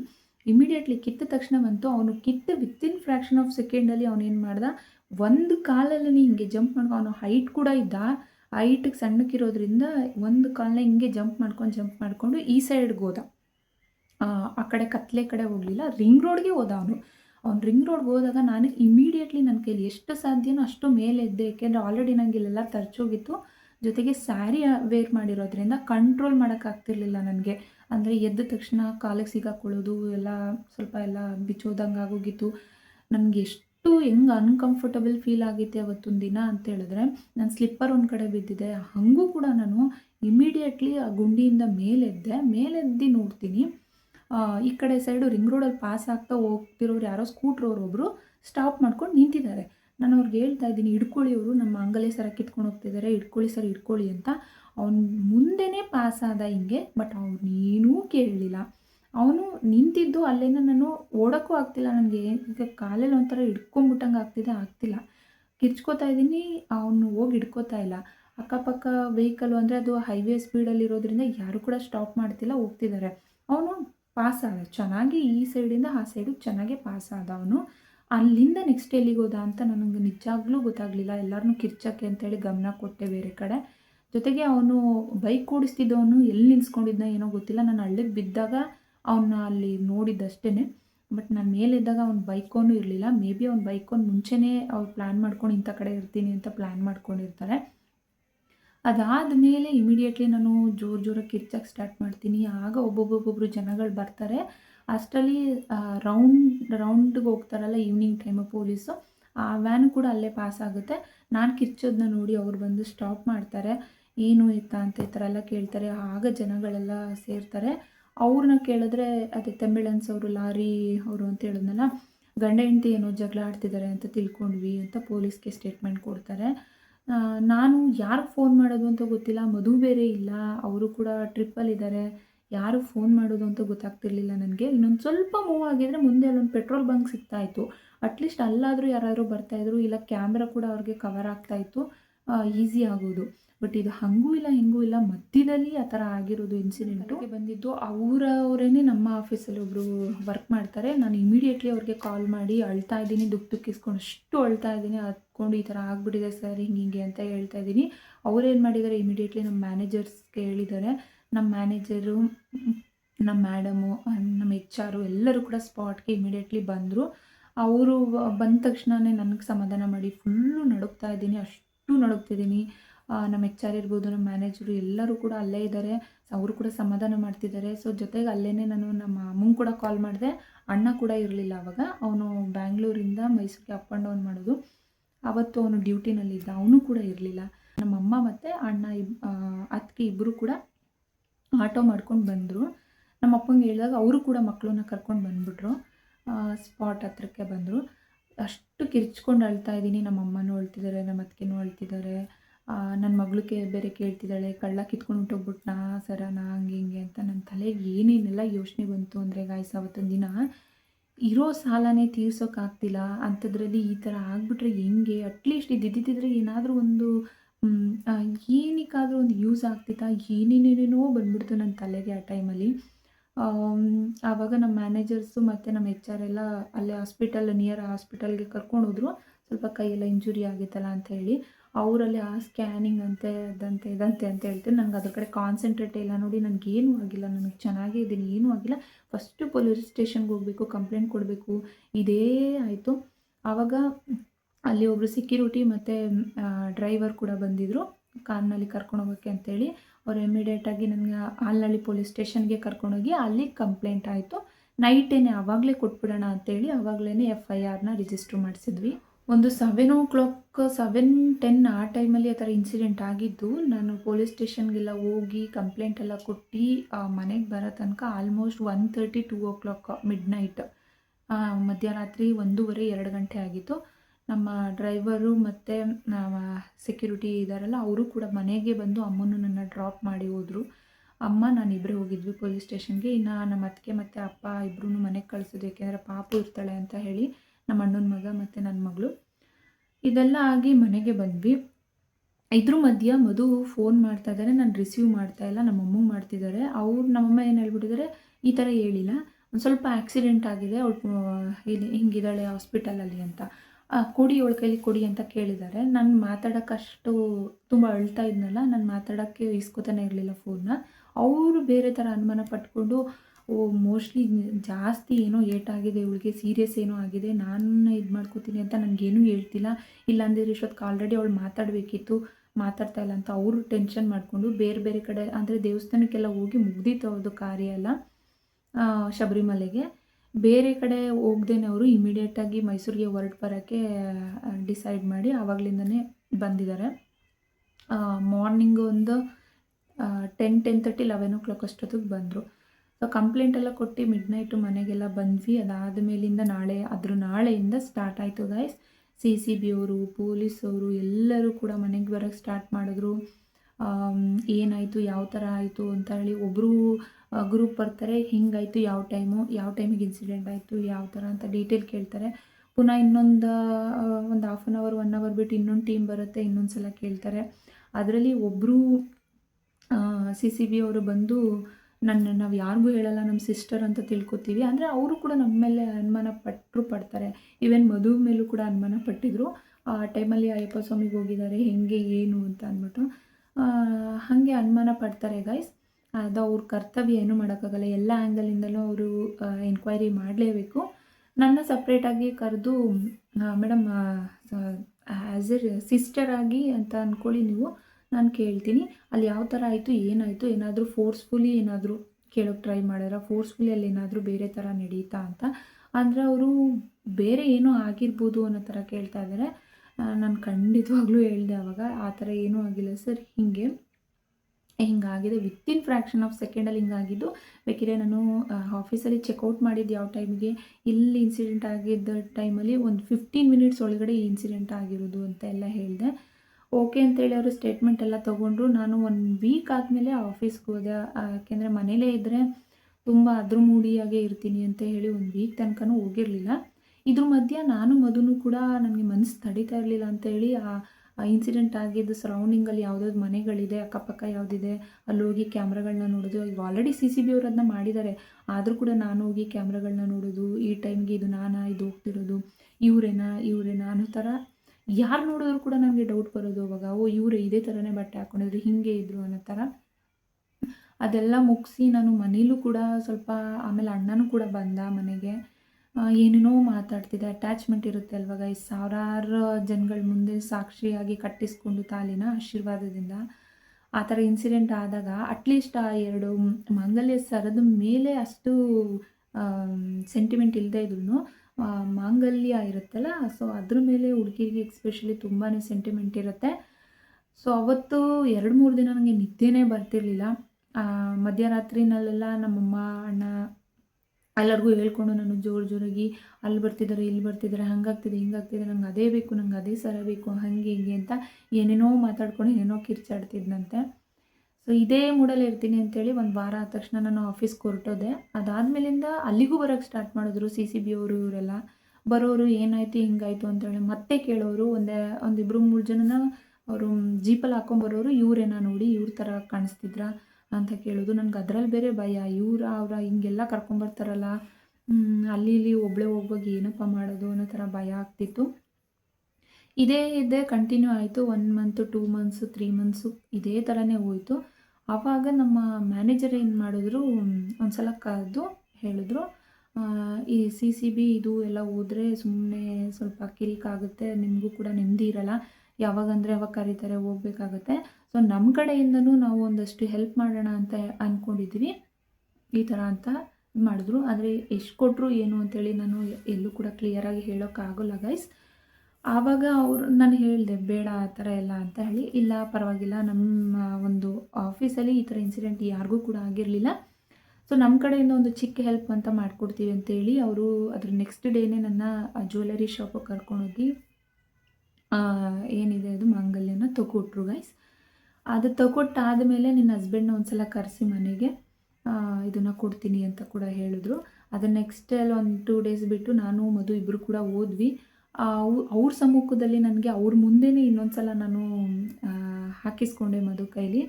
ಇಮಿಡಿಯೇಟ್ಲಿ ಕಿತ್ತ ತಕ್ಷಣ ಬಂತು. ಅವನು ಕಿತ್ತ ವಿತಿನ್ ಫ್ರ್ಯಾಕ್ಷನ್ ಆಫ್ ಸೆಕೆಂಡಲ್ಲಿ ಅವನೇನು ಮಾಡ್ದ? ಒಂದು ಕಾಲಲ್ಲಿ ಹಿಂಗೆ ಜಂಪ್ ಮಾಡ್ಕೊ. ಅವನು ಹೈಟ್ ಕೂಡ ಇದ್ದ. ಹೈಟಿಗೆ ಸಣ್ಣಕ್ಕಿರೋದ್ರಿಂದ ಒಂದು ಕಾಲನ್ನ ಹಿಂಗೆ ಜಂಪ್ ಮಾಡ್ಕೊಂಡು ಜಂಪ್ ಮಾಡಿಕೊಂಡು ಈ ಸೈಡ್ಗೆ ಹೋದ. ಆ, ಕಡೆ ಕತ್ಲೆ ಕಡೆ ಹೋಗಲಿಲ್ಲ. ರಿಂಗ್ ರೋಡ್ಗೆ ಹೋದ ಅವನು. ಅವ್ನು ರಿಂಗ್ ರೋಡ್ಗೆ ಹೋದಾಗ ನಾನು ಇಮಿಡಿಯೇಟ್ಲಿ ನನ್ನ ಕೈಲಿ ಎಷ್ಟು ಸಾಧ್ಯನೋ ಅಷ್ಟು ಮೇಲೆ ಇದ್ದೆ ಏಕೆಂದರೆ ಆಲ್ರೆಡಿ ನನಗೆ ಇಲ್ಲೆಲ್ಲ ತರ್ಚೋಗಿತ್ತು ಜೊತೆಗೆ ಸ್ಯಾರಿ ವೇರ್ ಮಾಡಿರೋದ್ರಿಂದ ಕಂಟ್ರೋಲ್ ಮಾಡೋಕ್ಕಾಗ್ತಿರ್ಲಿಲ್ಲ ನನಗೆ. ಅಂದರೆ ಎದ್ದ ತಕ್ಷಣ ಕಾಲಿಗೆ ಸಿಗಾಕೊಳ್ಳೋದು ಎಲ್ಲ ಸ್ವಲ್ಪ ಎಲ್ಲ ಬಿಚ್ಚೋದಂಗೆ ಆಗೋಗಿತ್ತು. ನನಗೆ ಎಷ್ಟು ಹೆಂಗೆ ಅನ್ಕಂಫರ್ಟಬಲ್ ಫೀಲ್ ಆಗಿತ್ತೆ ಅವತ್ತೊಂದು ದಿನ ಅಂತ ಹೇಳಿದ್ರೆ, ನಾನು ಸ್ಲಿಪ್ಪರ್ ಒಂದು ಕಡೆ ಬಿದ್ದಿದೆ. ಹಾಗೂ ಕೂಡ ನಾನು ಇಮಿಡಿಯೇಟ್ಲಿ ಆ ಗುಂಡಿಯಿಂದ ಮೇಲೆದ್ದೆ. ಮೇಲೆದ್ದು ನೋಡ್ತೀನಿ. ಈ ಕಡೆ ಸೈಡು ರಿಂಗ್ ರೋಡಲ್ಲಿ ಪಾಸ್ ಆಗ್ತಾ ಹೋಗ್ತಿರೋರು ಯಾರೋ ಸ್ಕೂಟ್ರ್ ಅವರೊಬ್ಬರು ಸ್ಟಾಪ್ ಮಾಡ್ಕೊಂಡು ನಿಂತಿದ್ದಾರೆ. ನಾನು ಅವ್ರಿಗೆ ಹೇಳ್ತಾ ಇದ್ದೀನಿ ಹಿಡ್ಕೊಳ್ಳಿ ಅವರು, ನಮ್ಮ ಅಂಗಲೇ ಸರ ಕಿತ್ಕೊಂಡು ಹೋಗ್ತಿದ್ದಾರೆ ಹಿಡ್ಕೊಳ್ಳಿ ಸರ್ ಹಿಡ್ಕೊಳ್ಳಿ ಅಂತ. ಅವ್ನು ಮುಂದೆನೇ ಪಾಸ್ ಆದ ಹಿಂಗೆ ಬಟ್ ಅವನೇನೂ ಕೇಳಲಿಲ್ಲ ಅವನು ನಿಂತಿದ್ದು ಅಲ್ಲೇನ ನಾನು ಓಡೋಕ್ಕೂ ಆಗ್ತಿಲ್ಲ. ನನಗೆ ಈಗ ಕಾಲಲ್ಲಿ ಒಂಥರ ಹಿಡ್ಕೊಂಬಿಟ್ಟಂಗೆ ಆಗ್ತಿದೆ, ಆಗ್ತಿಲ್ಲ. ಕಿರ್ಚ್ಕೋತಾ ಇದ್ದೀನಿ, ಅವನು ಹೋಗಿ ಹಿಡ್ಕೋತಾ ಇಲ್ಲ. ಅಕ್ಕಪಕ್ಕ ವೆಹಿಕಲ್ಲು ಅಂದರೆ ಅದು ಹೈವೇ ಸ್ಪೀಡಲ್ಲಿ ಇರೋದ್ರಿಂದ ಯಾರು ಕೂಡ ಸ್ಟಾಪ್ ಮಾಡ್ತಿಲ್ಲ, ಹೋಗ್ತಿದ್ದಾರೆ. ಅವನು ಪಾಸ್ ಆದ, ಚೆನ್ನಾಗಿ ಈ ಸೈಡಿಂದ ಆ ಸೈಡು ಚೆನ್ನಾಗೇ ಪಾಸ್ ಆದ ಅವನು. ಅಲ್ಲಿಂದ ನೆಕ್ಸ್ಟ್ ಎಲ್ಲಿಗೆ ಹೋದ ಅಂತ ನನಗೆ ನಿಜಾಗ್ಲೂ ಗೊತ್ತಾಗಲಿಲ್ಲ. ಎಲ್ಲರನ್ನೂ ಕಿರ್ಚಕ್ಕೆ ಅಂತೇಳಿ ಗಮನ ಕೊಟ್ಟೆ ಬೇರೆ ಕಡೆ. ಜೊತೆಗೆ ಅವನು ಬೈಕ್ ಓಡಿಸ್ತಿದ್ದವನು ಎಲ್ಲಿ ನಿಲ್ಸ್ಕೊಂಡಿದ್ದ ಏನೋ ಗೊತ್ತಿಲ್ಲ. ನಾನು ಹಳ್ಳಿಗೆ ಬಿದ್ದಾಗ ಅವನ್ನ ಅಲ್ಲಿ ನೋಡಿದ್ದಷ್ಟೇ ಬಟ್ ನಾನು ಮೇಲಿದ್ದಾಗ ಅವ್ನ ಬೈಕೋನು ಇರಲಿಲ್ಲ. ಮೇ ಬಿ ಅವ್ನ ಬೈಕೋನು ಮುಂಚೆನೇ ಅವ್ರು ಪ್ಲ್ಯಾನ್ ಮಾಡ್ಕೊಂಡು ಇಂಥ ಕಡೆ ಇರ್ತೀನಿ ಅಂತ ಪ್ಲ್ಯಾನ್ ಮಾಡ್ಕೊಂಡಿರ್ತಾರೆ. ಅದಾದ ಮೇಲೆ ಇಮಿಡಿಯೇಟ್ಲಿ ನಾನು ಜೋರು ಜೋರಾಗಿ ಕಿರ್ಚಕ್ಕೆ ಸ್ಟಾರ್ಟ್ ಮಾಡ್ತೀನಿ. ಆಗ ಒಬ್ಬೊಬ್ಬೊಬ್ಬೊಬ್ಬರು ಜನಗಳು ಬರ್ತಾರೆ. ಅಷ್ಟರಲ್ಲಿ ರೌಂಡ್ ರೌಂಡ್ಗೆ ಹೋಗ್ತಾರಲ್ಲ ಈವ್ನಿಂಗ್ ಟೈಮು ಪೊಲೀಸು. ಆ ವ್ಯಾನ್ ಕೂಡ ಅಲ್ಲೇ ಪಾಸ್ ಆಗುತ್ತೆ. ನಾನು ಕಿರ್ಚೋದನ್ನ ನೋಡಿ ಅವ್ರು ಬಂದು ಸ್ಟಾಪ್ ಮಾಡ್ತಾರೆ. ಏನು ಇತ್ತ ಅಂತ ಈ ಥರ ಎಲ್ಲ ಕೇಳ್ತಾರೆ. ಆಗ ಜನಗಳೆಲ್ಲ ಸೇರ್ತಾರೆ. ಅವ್ರನ್ನ ಕೇಳಿದ್ರೆ ಅದೇ ತಮಿಳನ್ಸ್ ಅವರು, ಲಾರಿ ಅವರು ಅಂತ ಹೇಳಿದ್ನಲ್ಲ, ಗಂಡ ಹೆಂಡತಿ ಏನೋ ಜಗಳ ಆಡ್ತಿದ್ದಾರೆ ಅಂತ ತಿಳ್ಕೊಂಡ್ವಿ ಅಂತ ಪೊಲೀಸ್ಗೆ ಸ್ಟೇಟ್ಮೆಂಟ್ ಕೊಡ್ತಾರೆ. ನಾನು ಯಾರಿಗೆ ಫೋನ್ ಮಾಡೋದು ಅಂತ ಗೊತ್ತಿಲ್ಲ, ಮಧು ಬೇರೆ ಇಲ್ಲ, ಅವರು ಕೂಡ ಟ್ರಿಪ್ಪಲ್ಲಿದ್ದಾರೆ ಯಾರು ಫೋನ್ ಮಾಡೋದು ಅಂತ ಗೊತ್ತಾಗ್ತಿರ್ಲಿಲ್ಲ ನನಗೆ. ಇನ್ನೊಂದು ಸ್ವಲ್ಪ ಮೂವ್ ಆಗಿದ್ರೆ ಮುಂದೆ ಅಲ್ಲೊಂದು ಪೆಟ್ರೋಲ್ ಬಂಕ್ ಸಿಗ್ತಾ ಇತ್ತು. ಅಟ್ಲೀಸ್ಟ್ ಅಲ್ಲಾದರೂ ಯಾರಾದರೂ ಬರ್ತಾಯಿದ್ರು ಇಲ್ಲ ಕ್ಯಾಮ್ರಾ ಕೂಡ ಅವ್ರಿಗೆ ಕವರ್ ಆಗ್ತಾಯಿತ್ತು ಈಸಿ ಆಗೋದು. ಬಟ್ ಇದು ಹಂಗೂ ಇಲ್ಲ ಹಿಂಗೂ ಇಲ್ಲ. ಮಧ್ಯದಲ್ಲಿ ಆ ಥರ ಆಗಿರೋದು ಇನ್ಸಿಡೆಂಟು ಬಂದಿದ್ದು ಅವರವರೇ ನಮ್ಮ ಆಫೀಸಲ್ಲಿ ಒಬ್ಬರು ವರ್ಕ್ ಮಾಡ್ತಾರೆ. ನಾನು ಇಮಿಡಿಯೇಟ್ಲಿ ಅವ್ರಿಗೆ ಕಾಲ್ ಮಾಡಿ ಅಳ್ತಾ ಇದ್ದೀನಿ ದುಃಖ ದುಃಖಿಸ್ಕೊಂಡು ಅಷ್ಟು ಅಳ್ತಾ ಇದ್ದೀನಿ. ಹತ್ಕೊಂಡು ಈ ಥರ ಆಗಿಬಿಟ್ಟಿದೆ ಸರ್ ಹಿಂಗೆ ಹಿಂಗೆ ಅಂತ ಹೇಳ್ತಾ ಇದ್ದೀನಿ. ಅವ್ರೇನು ಮಾಡಿದ್ದಾರೆ ಇಮಿಡಿಯೇಟ್ಲಿ ನಮ್ಮ ಮ್ಯಾನೇಜರ್ಸ್ಗೆ ಹೇಳಿದ್ದಾರೆ. ನಮ್ಮ ಮ್ಯಾನೇಜರು ನಮ್ಮ ಮ್ಯಾಡಮು ನಮ್ಮ ಎಚ್ ಆರು ಎಲ್ಲರೂ ಕೂಡ ಸ್ಪಾಟ್ಗೆ ಇಮಿಡಿಯೇಟ್ಲಿ ಬಂದರು. ಅವರು ಬಂದ ತಕ್ಷಣವೇ ನನಗೆ ಸಮಾಧಾನ ಮಾಡಿ ಫುಲ್ಲು ನಡುಗ್ತಾ ಇದ್ದೀನಿ ಅಷ್ಟು ನಡುಗ್ತಿದ್ದೀನಿ ನಮ್ಮ ಎಚ್ ಆರ್ ಇರ್ಬೋದು, ನಮ್ಮ ಮ್ಯಾನೇಜರು ಎಲ್ಲರೂ ಕೂಡ ಅಲ್ಲೇ ಇದ್ದಾರೆ. ಅವರು ಕೂಡ ಸಮಾಧಾನ ಮಾಡ್ತಿದ್ದಾರೆ. ಸೊ ಜೊತೆಗೆ ಅಲ್ಲೇ ನಾನು ನಮ್ಮ ಅಮ್ಮಂಗೆ ಕೂಡ ಕಾಲ್ ಮಾಡಿದೆ. ಅಣ್ಣ ಕೂಡ ಇರಲಿಲ್ಲ ಆವಾಗ ಅವನು ಬ್ಯಾಂಗ್ಳೂರಿಂದ ಮೈಸೂರಿಗೆ ಅಪ್ ಆ್ಯಂಡ್ ಡೌನ್ ಮಾಡೋದು. ಅವತ್ತು ಅವನು ಡ್ಯೂಟಿನಲ್ಲಿದ್ದ. ಅವನು ಕೂಡ ಇರಲಿಲ್ಲ. ನಮ್ಮ ಅಮ್ಮ ಮತ್ತು ಅಣ್ಣ ಇಬ್ ಅತ್ತಿಗೆ ಇಬ್ಬರು ಕೂಡ ಆಟೋ ಮಾಡ್ಕೊಂಡು ಬಂದರು. ನಮ್ಮ ಅಪ್ಪಂಗೆ ಹೇಳಿದಾಗ ಅವರು ಕೂಡ ಮಕ್ಕಳನ್ನ ಕರ್ಕೊಂಡು ಬಂದುಬಿಟ್ರು. ಸ್ಪಾಟ್ ಹತ್ರಕ್ಕೆ ಬಂದರು. ಅಷ್ಟು ಕಿರ್ಚ್ಕೊಂಡು ಅಳ್ತಾ ಇದ್ದೀನಿ. ನಮ್ಮ ಅಮ್ಮನೂ ಅಳ್ತಿದ್ದಾರೆ, ನಮ್ಮ ಅತ್ತಿಗೆನೂ ಅಳ್ತಿದ್ದಾರೆ. ನನ್ನ ಮಗಳಿಗೆ ಬೇರೆ ಕೇಳ್ತಿದ್ದಾಳೆ, ಕಳ್ಳ ಕಿತ್ಕೊಂಡು ಹೊಂಟೋಗ್ಬಿಟ್ನಾ ಸರನಾ, ಹಂಗೆ ಹಿಂಗೆ ಅಂತ ನನ್ನ ತಲೆಗೆ ಏನೇನೆಲ್ಲ ಯೋಚನೆ ಬಂತು ಅಂದರೆ ಗಾಯ್ಸ್ ಅವತ್ತೊಂದು ದಿನ ಇರೋ ಸಾಲನೇ ತೀರ್ಸೋಕ್ಕಾಗ್ತಿಲ್ಲ ಅಂಥದ್ರಲ್ಲಿ ಈ ಥರ ಆಗಿಬಿಟ್ರೆ ಹೆಂಗೆ? ಅಟ್ಲೀಸ್ಟ್ ಇದ್ದಿದ್ದಿದ್ರೆ ಏನಾದರೂ ಒಂದು ಏನಕ್ಕಾದರೂ ಒಂದು ಯೂಸ್ ಆಗ್ತಿತ್ತಾ? ಏನೇನೇನೇನೋ ಬಂದ್ಬಿಡ್ತು ನನ್ನ ತಲೆಗೆ ಆ ಟೈಮಲ್ಲಿ ಆವಾಗ ನಮ್ಮ ಮ್ಯಾನೇಜರ್ಸು ಮತ್ತು ನಮ್ಮ ಎಚ್ ಆರ್ ಎಲ್ಲ ಅಲ್ಲೇ ಹಾಸ್ಪಿಟಲ್ ನಿಯರ್ ಹಾಸ್ಪಿಟಲ್ಗೆ ಕರ್ಕೊಂಡು ಹೋದ್ರು. ಸ್ವಲ್ಪ ಕೈಯೆಲ್ಲ ಇಂಜುರಿ ಆಗಿತ್ತಲ್ಲ ಅಂತ ಹೇಳಿ. ಅವರಲ್ಲಿ ಆ ಸ್ಕ್ಯಾನಿಂಗ್ ಅಂತೆ, ಅದಂತೆ, ಇದಂತೆ ಅಂತ ಹೇಳ್ತೀನಿ ನನಗೆ ಅದ್ರ ಕಡೆ ಕಾನ್ಸಂಟ್ರೇಟ್ ಇಲ್ಲ ನೋಡಿ ನನಗೇನೂ ಆಗಿಲ್ಲ, ನನಗೆ ಚೆನ್ನಾಗೇ ಇದ್ದೀನಿ, ಏನೂ ಆಗಿಲ್ಲ. ಫಸ್ಟು ಪೊಲೀಸ್ ಸ್ಟೇಷನ್ಗೆ ಹೋಗಬೇಕು ಕಂಪ್ಲೇಂಟ್ ಕೊಡಬೇಕು, ಇದೇ ಆಯಿತು. ಆವಾಗ ಅಲ್ಲಿ ಒಬ್ಬರು ಸೆಕ್ಯೂರಿಟಿ ಮತ್ತು ಡ್ರೈವರ್ ಕೂಡ ಬಂದಿದ್ದರು ಕಾರ್ನಲ್ಲಿ ಕರ್ಕೊಂಡು ಹೋಗೋಕ್ಕೆ ಅಂತೇಳಿ. ಅವ್ರು ಇಮಿಡಿಯೇಟಾಗಿ ನನಗೆ ಆಲ್ನಳ್ಳಿ ಪೊಲೀಸ್ ಸ್ಟೇಷನ್ಗೆ ಕರ್ಕೊಂಡೋಗಿ ಅಲ್ಲಿ ಕಂಪ್ಲೇಂಟ್ ಆಯಿತು. ನೈಟೇನೆ ಆವಾಗಲೇ ಕೊಟ್ಬಿಡೋಣ ಅಂತೇಳಿ ಆವಾಗಲೇ ಎಫ್ ಐ ಆರ್ನ ರಿಜಿಸ್ಟ್ರ್ ಮಾಡಿಸಿದ್ವಿ. ಒಂದು seven o'clock seven ten ಆ ಟೈಮಲ್ಲಿ ಆ ಥರ ಇನ್ಸಿಡೆಂಟ್ ಆಗಿದ್ದು, ನಾನು ಪೊಲೀಸ್ ಸ್ಟೇಷನ್ಗೆಲ್ಲ ಹೋಗಿ ಕಂಪ್ಲೇಂಟ್ ಎಲ್ಲ ಕೊಟ್ಟು ಮನೆಗೆ ಬರೋ ತನಕ almost one thirty two o'clock midnight ಮಧ್ಯರಾತ್ರಿ ಒಂದೂವರೆ, ಎರಡು ಗಂಟೆ ಆಗಿತ್ತು. ನಮ್ಮ ಡ್ರೈವರು ಮತ್ತು ಸೆಕ್ಯೂರಿಟಿ ಇದ್ದಾರಲ್ಲ ಅವರು ಕೂಡ ಮನೆಗೆ ಬಂದು ಅಮ್ಮನ್ನು ನನ್ನ ಡ್ರಾಪ್ ಮಾಡಿ ಹೋದರು. ಅಮ್ಮ, ನಾನು ಇಬ್ಬರೇ ಹೋಗಿದ್ವಿ ಪೊಲೀಸ್ ಸ್ಟೇಷನ್ಗೆ ಇನ್ನು ನಮ್ಮ ಅತ್ತಿಗೆ ಮತ್ತು ಅಪ್ಪ ಇಬ್ಬರೂ ಮನೆಗೆ ಕಳಿಸೋದು ಯಾಕೆಂದರೆ ಪಾಪು ಇರ್ತಾಳೆ ಅಂತ ಹೇಳಿ. ನಮ್ಮ ಅಣ್ಣನ ಮಗ ಮತ್ತು ನನ್ನ ಮಗಳು. ಇದೆಲ್ಲ ಆಗಿ ಮನೆಗೆ ಬಂದ್ವಿ. ಇದ್ರ ಮಧ್ಯ ಮಧು ಫೋನ್ ಮಾಡ್ತಾ ಇದ್ದಾರೆ ನಾನು ರಿಸೀವ್ ಮಾಡ್ತಾ ಇಲ್ಲ, ನಮ್ಮ ಅಮ್ಮಂಗೆ ಮಾಡ್ತಿದ್ದಾರೆ ಅವ್ರು ನಮ್ಮಮ್ಮ ಏನು ಹೇಳ್ಬಿಟ್ಟಿದ್ದಾರೆ ಈ ಥರ ಹೇಳಿಲ್ಲ. ಒಂದು ಸ್ವಲ್ಪ ಆಕ್ಸಿಡೆಂಟ್ ಆಗಿದೆ, ಅವಳು ಇಲ್ಲಿ ಹಿಂಗಿದ್ದಾಳೆ ಹಾಸ್ಪಿಟಲಲ್ಲಿ ಅಂತ. ಕೊಡಿ ಅವಳ ಕೈಲಿ ಕೊಡಿ ಅಂತ ಕೇಳಿದ್ದಾರೆ ನಾನು ಮಾತಾಡೋಕ್ಕಷ್ಟು ತುಂಬ ಅಳ್ತಾ ಇದ್ನಲ್ಲ, ನಾನು ಮಾತಾಡೋಕ್ಕೆ ಇಸ್ಕೋತಾನೆ ಇರಲಿಲ್ಲ ಫೋನ್ನ ಅವರು ಬೇರೆ ಥರ ಅನುಮಾನ ಪಟ್ಕೊಂಡು ಓ, ಮೋಸ್ಟ್ಲಿ ಜಾಸ್ತಿ ಏನೋ ಏಟಾಗಿದೆ, ಇವಳಿಗೆ ಸೀರಿಯಸ್ ಏನೋ ಆಗಿದೆ ನಾನು ಇದು ಮಾಡ್ಕೋತೀನಿ ಅಂತ ನನಗೇನೂ ಹೇಳ್ತಿಲ್ಲ. ಇಲ್ಲಾಂದ್ರೆ ಇಷ್ಟೊತ್ತು ಆಲ್ರೆಡಿ ಅವಳು ಮಾತಾಡಬೇಕಿತ್ತು, ಮಾತಾಡ್ತಾ ಇಲ್ಲ ಅಂತ ಅವರು ಟೆನ್ಷನ್ ಮಾಡಿಕೊಂಡು ಬೇರೆ ಬೇರೆ ಕಡೆ, ಅಂದರೆ ದೇವಸ್ಥಾನಕ್ಕೆಲ್ಲ ಹೋಗಿ ಮುಗ್ದಿತ್ತು ಅವ್ರದ್ದು ಕಾರ್ಯ ಎಲ್ಲ ಶಬರಿಮಲೆಗೆ. ಬೇರೆ ಕಡೆ ಹೋಗ್ದೇನೆ ಅವರು ಇಮಿಡಿಯೇಟಾಗಿ ಮೈಸೂರಿಗೆ ಹೊರಟು ಬರೋಕ್ಕೆ ಡಿಸೈಡ್ ಮಾಡಿ ಆವಾಗಲಿಂದನೇ ಬಂದಿದ್ದಾರೆ. ಮಾರ್ನಿಂಗ್ ಒಂದು ten ten thirty eleven o'clock ಅಷ್ಟೊತ್ತಿಗೆ ಬಂದರು. ಸೊ ಕಂಪ್ಲೇಂಟ್ ಎಲ್ಲ ಕೊಟ್ಟು ಮಿಡ್ ನೈಟು ಮನೆಗೆಲ್ಲ ಬಂದ್ವಿ. ಅದಾದ ಮೇಲಿಂದ ನಾಳೆ ಅದ್ರ ನಾಳೆಯಿಂದ ಸ್ಟಾರ್ಟ್ ಆಯಿತು ಗೈಸ್ ಸಿ ಸಿ ಬಿ ಅವರು ಪೊಲೀಸವರು ಎಲ್ಲರೂ ಕೂಡ ಮನೆಗೆ ಬರೋಕ್ಕೆ ಸ್ಟಾರ್ಟ್ ಮಾಡಿದ್ರು. ಏನಾಯಿತು, ಯಾವ ಥರ ಆಯಿತು ಅಂತ ಹೇಳಿ ಒಬ್ಬರು ಗ್ರೂಪ್ ಬರ್ತಾರೆ. ಹಿಂಗಾಯಿತು ಯಾವ ಟೈಮು ಯಾವ ಟೈಮಿಗೆ ಇನ್ಸಿಡೆಂಟ್ ಆಯಿತು, ಯಾವ ಥರ ಅಂತ ಡೀಟೇಲ್ ಕೇಳ್ತಾರೆ. ಪುನಃ ಇನ್ನೊಂದು ಒಂದು half an hour one hour ಬಿಟ್ಟು ಇನ್ನೊಂದು ಟೀಮ್ ಬರುತ್ತೆ ಇನ್ನೊಂದು ಸಲ ಕೇಳ್ತಾರೆ. ಅದರಲ್ಲಿ ಒಬ್ಬರು ಸಿ ಸಿ ಬಿ ಅವರು ಬಂದು ನನ್ನ, ನಾವು ಯಾರಿಗೂ ಹೇಳಲ್ಲ ನಮ್ಮ ಸಿಸ್ಟರ್ ಅಂತ ತಿಳ್ಕೊತೀವಿ. ಅಂದರೆ ಅವರು ಕೂಡ ನಮ್ಮ ಮೇಲೆ ಅನುಮಾನ ಪಟ್ಟರು ಪಡ್ತಾರೆ. ಈವನ್ ಮದುವೆ ಮೇಲೂ ಕೂಡ ಅನುಮಾನ ಪಟ್ಟಿದ್ರು. ಆ ಟೈಮಲ್ಲಿ ಅಯ್ಯಪ್ಪ ಸ್ವಾಮಿಗೆ ಹೋಗಿದ್ದಾರೆ ಹೆಂಗೆ, ಏನು ಅಂತ ಅಂದ್ಬಿಟ್ಟು. ಹಾಗೆ ಅನುಮಾನ ಪಡ್ತಾರೆ ಗೈಸ್ ಅದು ಅವ್ರ ಕರ್ತವ್ಯ, ಏನೂ ಮಾಡೋಕ್ಕಾಗಲ್ಲ. ಎಲ್ಲ ಆ್ಯಂಗಲಿಂದಲೂ ಅವರು ಎನ್ಕ್ವೈರಿ ಮಾಡಲೇಬೇಕು. ನನ್ನ ಸಪ್ರೇಟಾಗಿ ಕರೆದು ಮೇಡಮ್ ಆ್ಯಸ್ ಎ ಸಿಸ್ಟರ್ ಆಗಿ ಅಂತ ಅಂದ್ಕೊಳ್ಳಿ ನೀವು. ನಾನು ಕೇಳ್ತೀನಿ, ಅಲ್ಲಿ ಯಾವ ಥರ ಆಯಿತು ಏನಾಯಿತು ಏನಾದರೂ ಫೋರ್ಸ್ಫುಲಿ ಏನಾದರೂ ಕೇಳೋಕ್ಕೆ ಟ್ರೈ ಮಾಡ್ಯಾರ? ಫೋರ್ಸ್ಫುಲಿ ಅಲ್ಲಿ ಏನಾದರೂ ಬೇರೆ ಥರ ನಡೀತಾ ಅಂತ. ಅಂದರೆ ಅವರು ಬೇರೆ ಏನೋ ಆಗಿರ್ಬೋದು ಅನ್ನೋ ಥರ ಕೇಳ್ತಾ ಇದ್ದಾರೆ ನಾನು ಖಂಡಿತವಾಗ್ಲೂ ಹೇಳಿದೆ ಅವಾಗ, ಆ ಥರ ಏನೂ ಆಗಿಲ್ಲ ಸರ್, ಹೀಗೆ. ಹಿಂಗಾಗಿದೆ ವಿತಿನ್ ಫ್ರ್ಯಾಕ್ಷನ್ ಆಫ್ ಸೆಕೆಂಡಲ್ಲಿ ಹಿಂಗಾಗಿದ್ದು. ಬೇಕಿದ್ರೆ ನಾನು ಆಫೀಸಲ್ಲಿ ಚೆಕ್ಔಟ್ ಮಾಡಿದ್ದು ಯಾವ ಟೈಮಿಗೆ ಇಲ್ಲಿ ಇನ್ಸಿಡೆಂಟ್ ಆಗಿದ್ದ ಟೈಮಲ್ಲಿ ಒಂದು ಫಿಫ್ಟೀನ್ ಮಿನಿಟ್ಸ್ ಒಳಗಡೆ ಈ ಇನ್ಸಿಡೆಂಟ್ ಆಗಿರೋದು ಅಂತ ಎಲ್ಲ ಹೇಳಿದೆ. ಓಕೆ ಅಂತೇಳಿ ಅವರು ಸ್ಟೇಟ್ಮೆಂಟ್ ಎಲ್ಲ ತೊಗೊಂಡ್ರು. ನಾನು ಒಂದು ವೀಕ್ ಆದಮೇಲೆ ಆಫೀಸ್ಗೆ ಹೋದೆ. ಯಾಕೆಂದರೆ ಮನೇಲೇ ಇದ್ದರೆ ತುಂಬ ಅದ್ರ ಮೂಡಿಯಾಗೆ ಇರ್ತೀನಿ ಅಂತ ಹೇಳಿ ಒಂದು ವೀಕ್ ತನಕನೂ ಹೋಗಿರಲಿಲ್ಲ. ಇದ್ರ ಮಧ್ಯೆ ನಾನು ಮದುನು ಕೂಡ ನನಗೆ ಮನಸ್ಸು ತಡಿತಾ ಇರಲಿಲ್ಲ ಅಂತೇಳಿ ಆ ಇನ್ಸಿಡೆಂಟ್ ಆಗಿದ್ದು ಸರೌಂಡಿಂಗಲ್ಲಿ ಯಾವುದಾದ್ರು ಮನೆಗಳಿದೆ, ಅಕ್ಕಪಕ್ಕ ಯಾವುದಿದೆ, ಅಲ್ಲಿ ಹೋಗಿ ಕ್ಯಾಮ್ರಾಗಳನ್ನ ನೋಡೋದು. ಈಗ ಆಲ್ರೆಡಿ ಸಿ ಸಿ ಬಿ ಅವ್ರು ಮಾಡಿದ್ದಾರೆ ಆದರೂ ಕೂಡ ನಾನು ಹೋಗಿ ಕ್ಯಾಮ್ರಾಗಳನ್ನ ನೋಡೋದು. ಈ ಟೈಮ್ಗೆ ಇದು ನಾನಾ, ಇದು ಹೋಗ್ತಿರೋದು. ಇವರೇನಾ ಇವರೇನಾ ಅನ್ನೋ ಥರ ಯಾರು ನೋಡಿದ್ರು ಕೂಡ ನನಗೆ ಡೌಟ್ ಬರೋದು ಅವಾಗ, ಓ ಇವರು ಇದೇ ಥರನೇ ಬಟ್ಟೆ ಹಾಕೊಂಡಿದ್ರು, ಹೀಗೆ ಇದ್ರು ಅನ್ನೋ ಥರ ಅದೆಲ್ಲ ಮುಗಿಸಿ ನಾನು ಮನೇಲೂ ಕೂಡ ಸ್ವಲ್ಪ, ಆಮೇಲೆ ಅಣ್ಣನೂ ಕೂಡ ಬಂದ ಮನೆಗೆ. ಏನೇನೋ ಮಾತಾಡ್ತಿದ್ದೆ ಅಟ್ಯಾಚ್ಮೆಂಟ್ ಇರುತ್ತೆ ಅಲ್ವಾಗ, ಈ ಸಾವಿರಾರು ಜನಗಳ ಮುಂದೆ ಸಾಕ್ಷಿಯಾಗಿ ಕಟ್ಟಿಸ್ಕೊಂಡು ತಾಲಿನ ಆಶೀರ್ವಾದದಿಂದ. ಆ ಥರ ಇನ್ಸಿಡೆಂಟ್ ಆದಾಗ ಅಟ್ಲೀಸ್ಟ್ ಆ ಎರಡು ಮಾಂಗಲ್ಯ ಸರದ ಮೇಲೆ ಅಷ್ಟು ಸೆಂಟಿಮೆಂಟ್ ಇಲ್ಲದೆ ಇದ್ರೂ ಮಾಂಗಲ್ಯ ಇರುತ್ತಲ್ಲ ಸೊ ಅದ್ರ ಮೇಲೆ ಹುಡುಗಿಗೆ ಎಕ್ಸ್ಪೆಷಲಿ ತುಂಬಾ ಸೆಂಟಿಮೆಂಟ್ ಇರುತ್ತೆ. ಸೊ ಅವತ್ತು ಎರಡು ಮೂರು ದಿನ ನನಗೆ ನಿದ್ದೆನೇ ಬರ್ತಿರ್ಲಿಲ್ಲ. ಮಧ್ಯರಾತ್ರಿನಲ್ಲೆಲ್ಲ ನಮ್ಮಮ್ಮ, ಅಣ್ಣ ಎಲ್ಲರಿಗೂ ಹೇಳ್ಕೊಂಡು ನಾನು ಜೋರು ಜೋರಾಗಿ ಅಲ್ಲಿ ಬರ್ತಿದ್ದಾರೆ ಇಲ್ಲಿ ಬರ್ತಿದ್ದಾರೆ ಹಂಗಾಗ್ತಿದೆ, ಹಿಂಗಾಗ್ತಿದೆ, ನಂಗೆ ಅದೇ ಬೇಕು, ನಂಗೆ ಅದೇ ಸರ ಬೇಕು, ಹಾಗೆ ಹಿಂಗೆ ಅಂತ ಏನೇನೋ ಮಾತಾಡ್ಕೊಂಡು, ಏನೇನೋ ಕಿರ್ಚಾಡ್ತಿದ್ದಂತೆ ಸೊ ಇದೇ ಮೂಡಲ್ಲಿ ಇರ್ತೀನಿ ಅಂತೇಳಿ ಒಂದು ವಾರ ಆದ ತಕ್ಷಣ ನಾನು ಆಫೀಸ್ಗೆ ಹೊರಟೋದೆ ಅದಾದಮೇಲಿಂದ ಅಲ್ಲಿಗೂ ಬರೋಕ್ಕೆ ಸ್ಟಾರ್ಟ್ ಮಾಡಿದ್ರು ಸಿ ಸಿ ಬಿ ಅವರು, ಇವರೆಲ್ಲ. ಬರೋರು, ಏನಾಯಿತು, ಹಿಂಗಾಯಿತು ಅಂತೇಳಿ ಮತ್ತೆ ಕೇಳೋರು. ಒಂದೇ ಒಂದಿಬ್ಬರು ಮೂರು ಜನನ ಅವರು ಜೀಪಲ್ಲಿ ಹಾಕೊಂಬರೋರು. ಇವರೇನ ನೋಡಿ, ಇವ್ರ ಥರ ಕಾಣಿಸ್ತಿದ್ರ ಅಂತ ಕೇಳೋದು. ನನಗೆ ಅದರಲ್ಲಿ ಬೇರೆ ಭಯ. ಇವ್ರ, ಅವರ ಹಿಂಗೆಲ್ಲ ಕರ್ಕೊಂಬರ್ತಾರಲ್ಲ ಅಲ್ಲಿ ಇಲ್ಲಿ ಒಬ್ಬಳೇ ಹೋಗ್ಬಾಗ ಏನಪ್ಪ ಮಾಡೋದು ಅನ್ನೋ ಥರ ಭಯ ಆಗ್ತಿತ್ತು. ಇದೇ ಇದೇ ಕಂಟಿನ್ಯೂ ಆಯಿತು. One month two months three months ಇದೇ ಥರನೇ ಹೋಯಿತು. ಆವಾಗ ನಮ್ಮ ಮ್ಯಾನೇಜರ್ ಏನು ಮಾಡಿದ್ರು ಒಂದು ಸಲ ಕರೆದು ಹೇಳಿದ್ರು ಈ ಸಿ ಸಿ ಬಿ ಇದು ಎಲ್ಲ ಹೋದರೆ ಸುಮ್ಮನೆ ಸ್ವಲ್ಪ ಕಿರಿಕಾಗುತ್ತೆ, ನಿಮಗೂ ಕೂಡ ನೆಮ್ಮದಿ ಇರಲ್ಲ, ಯಾವಾಗಂದರೆ ಅವಾಗ ಕರೀತಾರೆ ಹೋಗ್ಬೇಕಾಗತ್ತೆ. ಸೊ ನಮ್ಮ ಕಡೆಯಿಂದನೂ ನಾವು ಒಂದಷ್ಟು ಹೆಲ್ಪ್ ಮಾಡೋಣ ಅಂತ ಅಂದ್ಕೊಂಡಿದ್ದೀವಿ ಈ ಥರ ಅಂತ ಮಾಡಿದ್ರು. ಆದರೆ ಎಷ್ಟು ಕೊಟ್ಟರು ಏನು ಅಂತೇಳಿ ನಾನು ಎಲ್ಲೂ ಕೂಡ ಕ್ಲಿಯರಾಗಿ ಹೇಳೋಕ್ಕಾಗೋಲ್ಲ ಗೈಸ್ ಆವಾಗ ಅವರು, ನಾನು ಹೇಳಿದೆ, ಬೇಡ ಆ ಥರ ಎಲ್ಲ ಅಂತ ಹೇಳಿ, ಇಲ್ಲ ಪರವಾಗಿಲ್ಲ, ನಮ್ಮ ಒಂದು ಆಫೀಸಲ್ಲಿ ಈ ಥರ ಇನ್ಸಿಡೆಂಟ್ ಯಾರಿಗೂ ಕೂಡ ಆಗಿರಲಿಲ್ಲ. ಸೊ ನಮ್ಮ ಕಡೆಯಿಂದ ಒಂದು ಚಿಕ್ಕ ಹೆಲ್ಪ್ ಅಂತ ಮಾಡಿಕೊಡ್ತೀವಿ ಅಂತೇಳಿ ಅವರು ಅದ್ರ ನೆಕ್ಸ್ಟ್ ಡೇನೇ ನನ್ನ ಜ್ಯುವೆಲರಿ ಶಾಪಿಗೆ ಕರ್ಕೊಂಡೋಗಿ ಏನಿದೆ ಅದು ಮಾಂಗಲ್ಯನ ತಗೊಟ್ರು ಗೈಸ್ ಅದು ತಗೊಟ್ಟಾದ ಮೇಲೆ ನಿನ್ನ ಹಸ್ಬೆಂಡ್ನ ಒಂದು ಸಲ ಕರೆಸಿ ಮನೆಗೆ ಇದನ್ನು ಕೊಡ್ತೀನಿ ಅಂತ ಕೂಡ ಹೇಳಿದ್ರು. ಅದು ನೆಕ್ಸ್ಟ್ ಅಲ್ಲಿ ಒಂದು ಟೂ ಡೇಸ್ ಬಿಟ್ಟು ನಾನು, ಮಧು ಇಬ್ಬರು ಕೂಡ ಹೋದ್ವಿ. ಅವ್ರ ಸಮ್ಮುಖದಲ್ಲಿ ನನಗೆ ಅವ್ರ ಮುಂದೆನೇ ಇನ್ನೊಂದು ಸಲ ನಾನು ಹಾಕಿಸ್ಕೊಂಡೆ ಮಧು ಕೈಲಿ.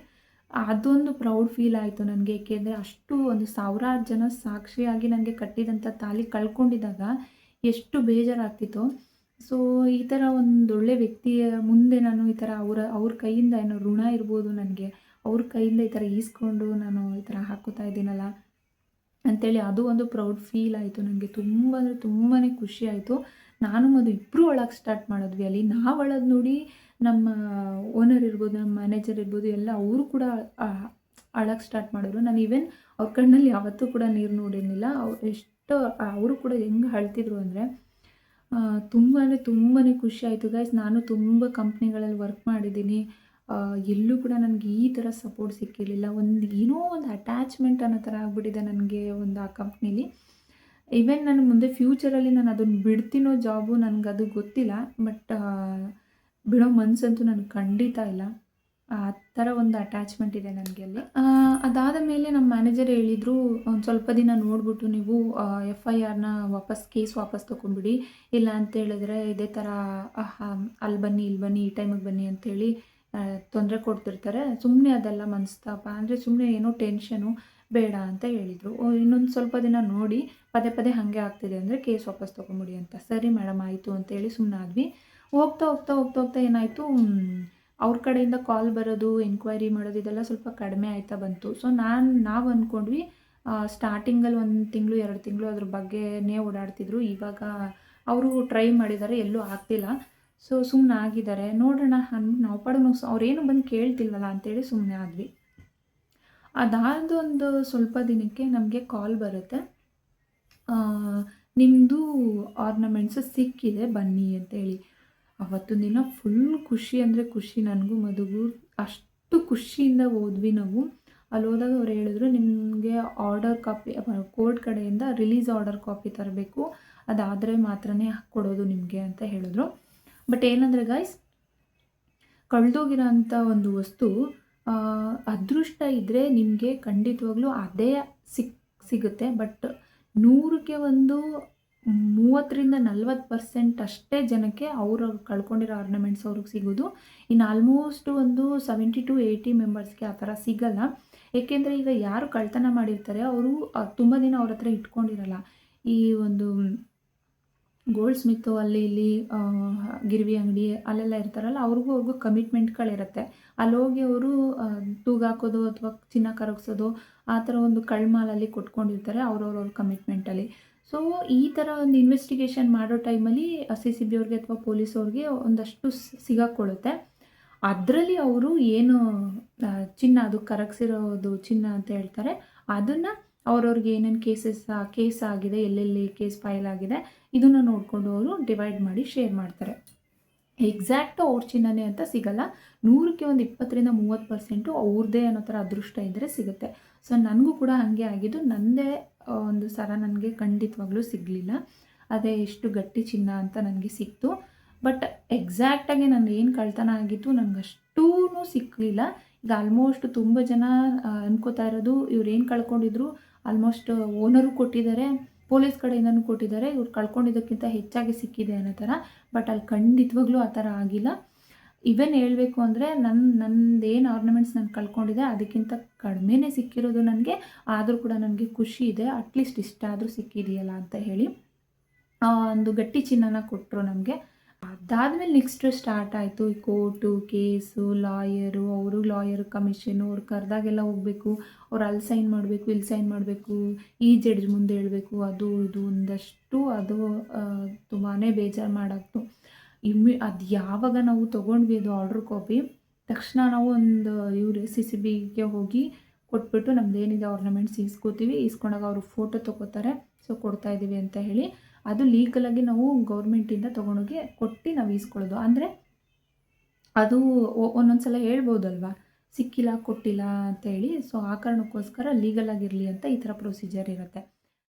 ಅದೊಂದು ಪ್ರೌಡ್ ಫೀಲ್ ಆಯಿತು ನನಗೆ, ಏಕೆಂದರೆ ಅಷ್ಟು ಒಂದು ಸಾವಿರಾರು ಜನ ಸಾಕ್ಷಿಯಾಗಿ ನನಗೆ ಕಟ್ಟಿದಂಥ ತಾಲಿ ಕಳ್ಕೊಂಡಿದ್ದಾಗ ಎಷ್ಟು ಬೇಜಾರಾಗ್ತಿತ್ತು. ಸೊ ಈ ಥರ ಒಂದು ಒಳ್ಳೆ ವ್ಯಕ್ತಿಯ ಮುಂದೆ ನಾನು ಈ ಥರ ಅವರ, ಅವ್ರ ಕೈಯಿಂದ ಏನೋ ಋಣ ಇರ್ಬೋದು ನನಗೆ, ಅವ್ರ ಕೈಯಿಂದ ಈ ಥರ ಈಸ್ಕೊಂಡು ನಾನು ಈ ಥರ ಹಾಕೋತಾ ಇದ್ದೀನಲ್ಲ ಅಂಥೇಳಿ ಅದು ಒಂದು ಪ್ರೌಡ್ ಫೀಲ್ ಆಯಿತು ನನಗೆ. ತುಂಬ ಅಂದರೆ ತುಂಬಾ ಖುಷಿ ಆಯಿತು. ನಾನು ಅದು ಇಬ್ಬರು ಒಳಗೆ ಸ್ಟಾರ್ಟ್ ಮಾಡಿದ್ವಿ ಅಲ್ಲಿ. ನಾವು ಒಳಗೆ ನೋಡಿ ನಮ್ಮ ಓನರ್ ಇರ್ಬೋದು, ನಮ್ಮ ಮ್ಯಾನೇಜರ್ ಇರ್ಬೋದು, ಎಲ್ಲ ಅವರು ಕೂಡ ಅಳಕ್ಕೆ ಸ್ಟಾರ್ಟ್ ಮಾಡಿದ್ರು. ನಾನು ಈವೆನ್ ಅವ್ರ ಕಣ್ಣಲ್ಲಿ ಯಾವತ್ತೂ ಕೂಡ ನೀರು ನೋಡಿರಲಿಲ್ಲ. ಅವ್ರು ಎಷ್ಟು ಅವರು ಕೂಡ ಹೆಂಗೆ ಅಳ್ತಿದ್ರು ಅಂದರೆ ತುಂಬಾ ತುಂಬಾ ಖುಷಿ ಆಯಿತು ಗೈಸ್ ನಾನು ತುಂಬ ಕಂಪ್ನಿಗಳಲ್ಲಿ ವರ್ಕ್ ಮಾಡಿದ್ದೀನಿ. ಎಲ್ಲೂ ಕೂಡ ನನಗೆ ಈ ಥರ ಸಪೋರ್ಟ್ ಸಿಕ್ಕಿರಲಿಲ್ಲ. ಒಂದು ಏನೋ ಒಂದು ಅಟ್ಯಾಚ್ಮೆಂಟ್ ಅನ್ನೋ ಥರ ಆಗ್ಬಿಟ್ಟಿದೆ ನನಗೆ ಒಂದು ಆ ಕಂಪ್ನೀಲಿ ಈವನ್ ನಾನು ಮುಂದೆ ಫ್ಯೂಚರಲ್ಲಿ ನಾನು ಅದನ್ನು ಬಿಡ್ತೀನೋ ಜಾಬು ಅದು ಗೊತ್ತಿಲ್ಲ ಬಟ್ ಬಿಡೋ ಮನಸ್ಸಂತೂ ನನಗೆ ಖಂಡಿತ ಇಲ್ಲ. ಆ ಥರ ಒಂದು ಅಟ್ಯಾಚ್ಮೆಂಟ್ ಇದೆ ನನಗೆ ಅಲ್ಲಿ. ಅದಾದ ಮೇಲೆ ನಮ್ಮ ಮ್ಯಾನೇಜರ್ ಹೇಳಿದರು, ಒಂದು ಸ್ವಲ್ಪ ದಿನ ನೋಡಿಬಿಟ್ಟು ನೀವು ಎಫ್ ಐ ಆರ್ನ ವಾಪಸ್ ಕೇಸ್ ವಾಪಸ್ ತೊಗೊಂಬಿಡಿ ಇಲ್ಲ ಅಂತ ಹೇಳಿದ್ರೆ ಇದೇ ಥರ ಅಲ್ಲಿ ಬನ್ನಿ ಇಲ್ಲಿ ಬನ್ನಿ, ಈ ಟೈಮಿಗೆ ಬನ್ನಿ ಅಂತೇಳಿ ತೊಂದರೆ ಕೊಡ್ತಿರ್ತಾರೆ. ಸುಮ್ಮನೆ ಅದೆಲ್ಲ ಮನಸ್ತಾಪ. ಅಂದರೆ ಸುಮ್ಮನೆ ಏನೋ ಟೆನ್ಷನು ಬೇಡ ಅಂತ ಹೇಳಿದರು. ಇನ್ನೊಂದು ಸ್ವಲ್ಪ ದಿನ ನೋಡಿ, ಪದೇ ಪದೇ ಹಾಗೆ ಆಗ್ತಿದೆ ಅಂದರೆ ಕೇಸ್ ವಾಪಸ್ ತೊಗೊಂಬಿಡಿ ಅಂತ. ಸರಿ ಮೇಡಮ್ ಆಯಿತು ಅಂತೇಳಿ ಸುಮ್ಮನೆ ಆದ್ವಿ. ಹೋಗ್ತಾ ಹೋಗ್ತಾ ಹೋಗ್ತಾ ಹೋಗ್ತಾ ಏನಾಯಿತು? ಅವ್ರ ಕಡೆಯಿಂದ ಕಾಲ್ ಬರೋದು ಎನ್ಕ್ವೈರಿ ಮಾಡೋದು, ಇದೆಲ್ಲ ಸ್ವಲ್ಪ ಕಡಿಮೆ ಆಯ್ತಾ ಬಂತು. ಸೊ ನಾನು, ನಾವು ಅಂದ್ಕೊಂಡ್ವಿ ಸ್ಟಾರ್ಟಿಂಗಲ್ಲಿ ಒಂದು ತಿಂಗಳು, ಎರಡು ತಿಂಗಳು ಅದ್ರ ಬಗ್ಗೆನೇ ಓಡಾಡ್ತಿದ್ರು. ಇವಾಗ ಅವರು ಟ್ರೈ ಮಾಡಿದ್ದಾರೆ ಎಲ್ಲೂ ಆಗ್ತಿಲ್ಲ. ಸೊ ಸುಮ್ಮನೆ ಆಗಿದ್ದಾರೆ. ನೋಡೋಣ ಅನ್ ನಾವು ಪಡೋನು ಅವ್ರೇನು ಬಂದು ಕೇಳ್ತಿಲ್ವಲ್ಲ ಅಂತೇಳಿ ಸುಮ್ಮನೆ ಆದ್ವಿ. ಅದಾದೊಂದು ಸ್ವಲ್ಪ ದಿನಕ್ಕೆ ನಮಗೆ ಕಾಲ್ ಬರುತ್ತೆ. ನಿಮ್ಮದು ಆರ್ನಮೆಂಟ್ಸು ಸಿಕ್ಕಿದೆ, ಬನ್ನಿ ಅಂತೇಳಿ. ಅವತ್ತು ದಿನ ಫುಲ್ ಖುಷಿ ಅಂದರೆ ಖುಷಿ, ನನಗೂ ಮದುಗೂ ಅಷ್ಟು ಖುಷಿಯಿಂದ ಹೋದ್ವಿ ನಾವು. ಅಲ್ಲಿ ಹೋದಾಗ ಅವ್ರು ಹೇಳಿದ್ರು, ನಿಮಗೆ ಆರ್ಡರ್ ಕಾಪಿ ಕೋರ್ಟ್ ಕಡೆಯಿಂದ ರಿಲೀಸ್ ಆರ್ಡರ್ ಕಾಪಿ ತರಬೇಕು. ಅದಾದರೆ ಮಾತ್ರ ಕೊಡೋದು ನಿಮಗೆ, ಅಂತ ಹೇಳಿದ್ರು. ಬಟ್ ಏನಂದರೆ ಗಾಯ್ಸ್ ಕಳೆದೋಗಿರೋ ಅಂಥ ಒಂದು ವಸ್ತು ಅದೃಷ್ಟ ಇದ್ದರೆ ನಿಮಗೆ ಖಂಡಿತವಾಗ್ಲೂ ಅದೇ ಸಿಕ್, ಸಿಗುತ್ತೆ. ಬಟ್ ನೂರಕ್ಕೆ ಒಂದು ಮೂವತ್ತರಿಂದ ನಲ್ವತ್ತು ಪರ್ಸೆಂಟ್ ಅಷ್ಟೇ ಜನಕ್ಕೆ ಅವರು ಕಳ್ಕೊಂಡಿರೋ ಆರ್ನಮೆಂಟ್ಸ್ ಅವ್ರಿಗೆ ಸಿಗೋದು. ಇನ್ನು ಆಲ್ಮೋಸ್ಟ್ ಒಂದು ಸೆವೆಂಟಿ ಟು ಏಯ್ಟಿ ಮೆಂಬರ್ಸ್ಗೆ ಆ ಥರ ಸಿಗಲ್ಲ. ಏಕೆಂದರೆ ಈಗ ಯಾರು ಕಳ್ತನ ಮಾಡಿರ್ತಾರೆ, ಅವರು ತುಂಬ ದಿನ ಅವ್ರ ಹತ್ರ ಇಟ್ಕೊಂಡಿರಲ್ಲ. ಈ ಒಂದು ಗೋಲ್ಡ್ ಸ್ಮಿತ್ತು ಅಲ್ಲಿ ಇಲ್ಲಿ ಗಿರ್ವಿ ಅಂಗಡಿ ಅಲ್ಲೆಲ್ಲ ಇರ್ತಾರಲ್ಲ, ಅವ್ರಿಗೂ ಅವ್ರಿಗೂ ಕಮಿಟ್ಮೆಂಟ್ಗಳಿರುತ್ತೆ ಅಲ್ಲಿ ಹೋಗಿ ಅವರು ತೂಗಾಕೋದು ಅಥವಾ ಚಿನ್ನ ಕರಗಿಸೋದು, ಆ ಥರ ಒಂದು ಕಳ್ಮಾಲಲ್ಲಿ ಕೊಟ್ಕೊಂಡಿರ್ತಾರೆ ಅವ್ರವ್ರವ್ರ ಕಮಿಟ್ಮೆಂಟಲ್ಲಿ ಸೊ ಈ ಥರ ಒಂದು ಇನ್ವೆಸ್ಟಿಗೇಷನ್ ಮಾಡೋ ಟೈಮಲ್ಲಿ ಸಿ ಸಿ ಬಿ ಅವ್ರಿಗೆ ಅಥವಾ ಪೊಲೀಸ್ ಅವ್ರಿಗೆ ಒಂದಷ್ಟು ಸಿಗಾಕೊಳ್ಳುತ್ತೆ. ಅದರಲ್ಲಿ ಅವರು ಏನು ಚಿನ್ನ, ಅದು ಕರಗಿಸಿರೋದು ಚಿನ್ನ ಅಂತ ಹೇಳ್ತಾರೆ, ಅದನ್ನು ಅವ್ರವ್ರಿಗೆ ಏನೇನು ಕೇಸಸ್ ಕೇಸ್ ಆಗಿದೆ, ಎಲ್ಲೆಲ್ಲಿ ಕೇಸ್ ಫೈಲ್ ಆಗಿದೆ, ಇದನ್ನು ನೋಡಿಕೊಂಡು ಅವರು ಡಿವೈಡ್ ಮಾಡಿ ಶೇರ್ ಮಾಡ್ತಾರೆ. ಎಕ್ಸಾಕ್ಟ್ ಅವ್ರ ಚಿನ್ನನೇ ಅಂತ ಸಿಗಲ್ಲ. ನೂರಕ್ಕೆ ಒಂದು ಇಪ್ಪತ್ತರಿಂದ ಮೂವತ್ತು ಪರ್ಸೆಂಟು ಅವ್ರದ್ದೇ ಅನ್ನೋ ಥರ ಅದೃಷ್ಟ ಇದ್ದರೆ ಸಿಗುತ್ತೆ. ಸೊ ನನಗೂ ಕೂಡ ಹಾಗೆ ಆಗಿದ್ದು. ನನ್ನದೇ ಒಂದು ಸರ ನನಗೆ ಖಂಡಿತವಾಗ್ಲೂ ಸಿಗಲಿಲ್ಲ. ಅದೇ ಎಷ್ಟು ಗಟ್ಟಿ ಚಿನ್ನ ಅಂತ ನನಗೆ ಸಿಕ್ತು. ಬಟ್ ಎಕ್ಸಾಕ್ಟಾಗಿ ನಾನು ಏನು ಕಳ್ತನ ಆಗಿತ್ತು ನನಗೆ ಅಷ್ಟೂ ಸಿಕ್ಕಲಿಲ್ಲ ಈಗ ಆಲ್ಮೋಸ್ಟ್ ತುಂಬ ಜನ ಅನ್ಕೋತಾ ಇರೋದು, ಇವ್ರು ಏನು ಕಳ್ಕೊಂಡಿದ್ರು? ಆಲ್ಮೋಸ್ಟ್ ಓನರು ಕೊಟ್ಟಿದ್ದಾರೆ ಪೊಲೀಸ್ ಕಡೆಯಿಂದನೂ ಕೊಟ್ಟಿದ್ದಾರೆ, ಇವ್ರು ಕಳ್ಕೊಂಡಿದ್ದಕ್ಕಿಂತ ಹೆಚ್ಚಾಗಿ ಸಿಕ್ಕಿದೆ ಅನ್ನೋ ಥರ ಬಟ್ ಅಲ್ಲಿ ಖಂಡಿತವಾಗ್ಲೂ ಆ ಥರ ಆಗಿಲ್ಲ. ಇವನ್ ಹೇಳಬೇಕು ಅಂದರೆ ನನ್ನ ನಂದು ಏನು ಆರ್ನಮೆಂಟ್ಸ್ ನಾನು ಕಳ್ಕೊಂಡಿದೆ ಅದಕ್ಕಿಂತ ಕಡಿಮೆನೇ ಸಿಕ್ಕಿರೋದು ನನಗೆ, ಆದರೂ ಕೂಡ ನನಗೆ ಖುಷಿ ಇದೆ ಅಟ್ಲೀಸ್ಟ್ ಇಷ್ಟ ಆದರೂ ಸಿಕ್ಕಿದೆಯಲ್ಲ ಅಂತ ಹೇಳಿ. ಒಂದು ಗಟ್ಟಿ ಚಿನ್ನನ ಕೊಟ್ಟರು ನಮಗೆ. ಅದಾದಮೇಲೆ ನೆಕ್ಸ್ಟ್ ಸ್ಟಾರ್ಟ್ ಆಯಿತು. ಈ ಕೋರ್ಟು ಕೇಸು ಲಾಯರು ಅವರು ಲಾಯರ್ ಕಮಿಷನು ಅವ್ರು ಕರೆದಾಗೆಲ್ಲ ಹೋಗಬೇಕು. ಅವ್ರು ಅಲ್ಲಿ ಸೈನ್ ಮಾಡಬೇಕು, ಇಲ್ಲಿ ಸೈನ್ ಮಾಡಬೇಕು. ಈ ಜಡ್ಜ್ ಮುಂದೆ ಹೇಳಬೇಕು, ಅದು, ಇದು ಒಂದಷ್ಟು ಅದು ತುಂಬಾ ಬೇಜಾರು ಮಾಡಾಕ್ತು ಇಮ್ಮಿ, ಅದು ಯಾವಾಗ ನಾವು ತೊಗೊಂಡ್ವಿ ಅದು ಆರ್ಡ್ರ್ ಕಾಪಿ ತಕ್ಷಣ ನಾವು ಒಂದು ಇವ್ರು ಸಿ ಸಿ ಬಿಗೆ ಹೋಗಿ ಕೊಟ್ಬಿಟ್ಟು ನಮ್ದು ಏನಿದೆ ಆರ್ನಮೆಂಟ್ಸ್ ಇಸ್ಕೋತೀವಿ ಇಸ್ಕೊಂಡಾಗ ಅವರು ಫೋಟೋ ತೊಗೋತಾರೆ. ಸೊ ಕೊಡ್ತಾ ಇದ್ದೀವಿ ಅಂತ ಹೇಳಿ ಅದು ಲೀಗಲಾಗಿ ನಾವು ಗೌರ್ಮೆಂಟಿಂದ ತೊಗೊಂಡೋಗಿ ಕೊಟ್ಟು ನಾವು ಈಸ್ಕೊಳ್ಳೋದು. ಅಂದರೆ ಅದು ಒಂದೊಂದು ಸಲ ಹೇಳ್ಬೋದಲ್ವಾ? ಸಿಕ್ಕಿಲ್ಲ, ಕೊಟ್ಟಿಲ್ಲ ಅಂತ ಹೇಳಿ. ಸೊ ಆ ಕಾರಣಕ್ಕೋಸ್ಕರ ಲೀಗಲ್ ಆಗಿರಲಿ ಅಂತ ಈ ಥರ ಪ್ರೊಸೀಜರ್ ಇರುತ್ತೆ.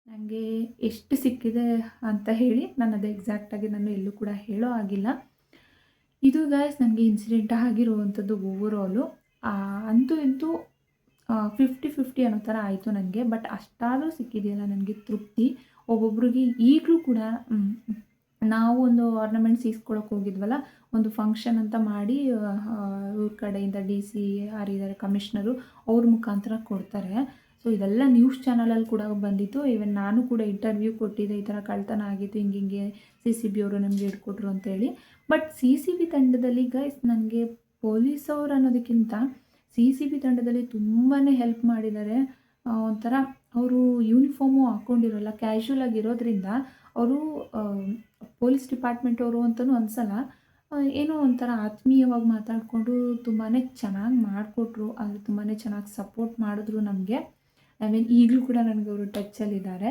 ನನಗೆ ಎಷ್ಟು ಸಿಕ್ಕಿದೆ ಅಂತ ಹೇಳಿ ನಾನು ಅದು ಎಕ್ಸಾಕ್ಟಾಗಿ ನಾನು ಎಲ್ಲೂ ಕೂಡ ಹೇಳೋ ಆಗಿಲ್ಲ ಇದು ಗಾಯಸ್ ನನಗೆ ಇನ್ಸಿಡೆಂಟ್ ಆಗಿರುವಂಥದ್ದು ಓವರಾಲು ಅಂತೂ ಇಂತೂ ಫಿಫ್ಟಿ ಫಿಫ್ಟಿ ಅನ್ನೋ ಥರ ಆಯಿತು ನನಗೆ ಬಟ್ ಅಷ್ಟಾದರೂ ಸಿಕ್ಕಿದೆಯಲ್ಲ ನನಗೆ ತೃಪ್ತಿ. ಒಬ್ಬೊಬ್ರಿಗೆ ಈಗಲೂ ಕೂಡ ನಾವು ಒಂದು ಆರ್ನಮೆಂಟ್ಸ್ ಇಸ್ಕೊಳಕ್ಕೆ ಹೋಗಿದ್ವಲ್ಲ, ಒಂದು ಫಂಕ್ಷನ್ ಅಂತ ಮಾಡಿ ಇವ್ರ ಕಡೆಯಿಂದ ಡಿ ಸಿ ಯಾರಿದ್ದಾರೆ ಕಮಿಷ್ನರು ಅವ್ರ ಮುಖಾಂತರ ಕೊಡ್ತಾರೆ. ಸೊ ಇದೆಲ್ಲ ನ್ಯೂಸ್ ಚಾನಲಲ್ಲಿ ಕೂಡ ಬಂದಿತ್ತು. ಈವನ್ ನಾನು ಕೂಡ ಇಂಟರ್ವ್ಯೂ ಕೊಟ್ಟಿದ್ದೆ, ಈ ಥರ ಕಳ್ತನ ಆಗಿತ್ತು, ಹಿಂಗೆ ಹಿಂಗೆ ಸಿ ಸಿ ಬಿ ಅವರು ನಮಗೆ ಹಿಡ್ಕೊಟ್ರು ಅಂತೇಳಿ. ಬಟ್ ಸಿ ಸಿ ಬಿ ತಂಡದಲ್ಲಿ ಗೈಸ್ ನನಗೆ ಪೊಲೀಸವ್ರು ಅನ್ನೋದಕ್ಕಿಂತ ಸಿ ಸಿ ಬಿ ತಂಡದಲ್ಲಿ ತುಂಬಾ ಹೆಲ್ಪ್ ಮಾಡಿದ್ದಾರೆ. ಒಂಥರ ಅವರು ಯೂನಿಫಾರ್ಮು ಹಾಕ್ಕೊಂಡಿರೋಲ್ಲ ಕ್ಯಾಶುವಲ್ ಆಗಿರೋದ್ರಿಂದ ಅವರು ಪೊಲೀಸ್ ಡಿಪಾರ್ಟ್ಮೆಂಟ್ ಅವರು ಅಂತಲೂ ಅನ್ಸಲ್ಲ. ಏನೋ ಒಂಥರ ಆತ್ಮೀಯವಾಗಿ ಮಾತಾಡಿಕೊಂಡು ತುಂಬಾ ಚೆನ್ನಾಗಿ ಮಾಡಿಕೊಟ್ರು ಅದು ತುಂಬಾ ಚೆನ್ನಾಗಿ ಸಪೋರ್ಟ್ ಮಾಡಿದ್ರು ನಮಗೆ. ಐ ಮೀನ್ ಈಗಲೂ ಕೂಡ ನನಗೆ ಅವರು ಟಚ್ಚಲ್ಲಿದ್ದಾರೆ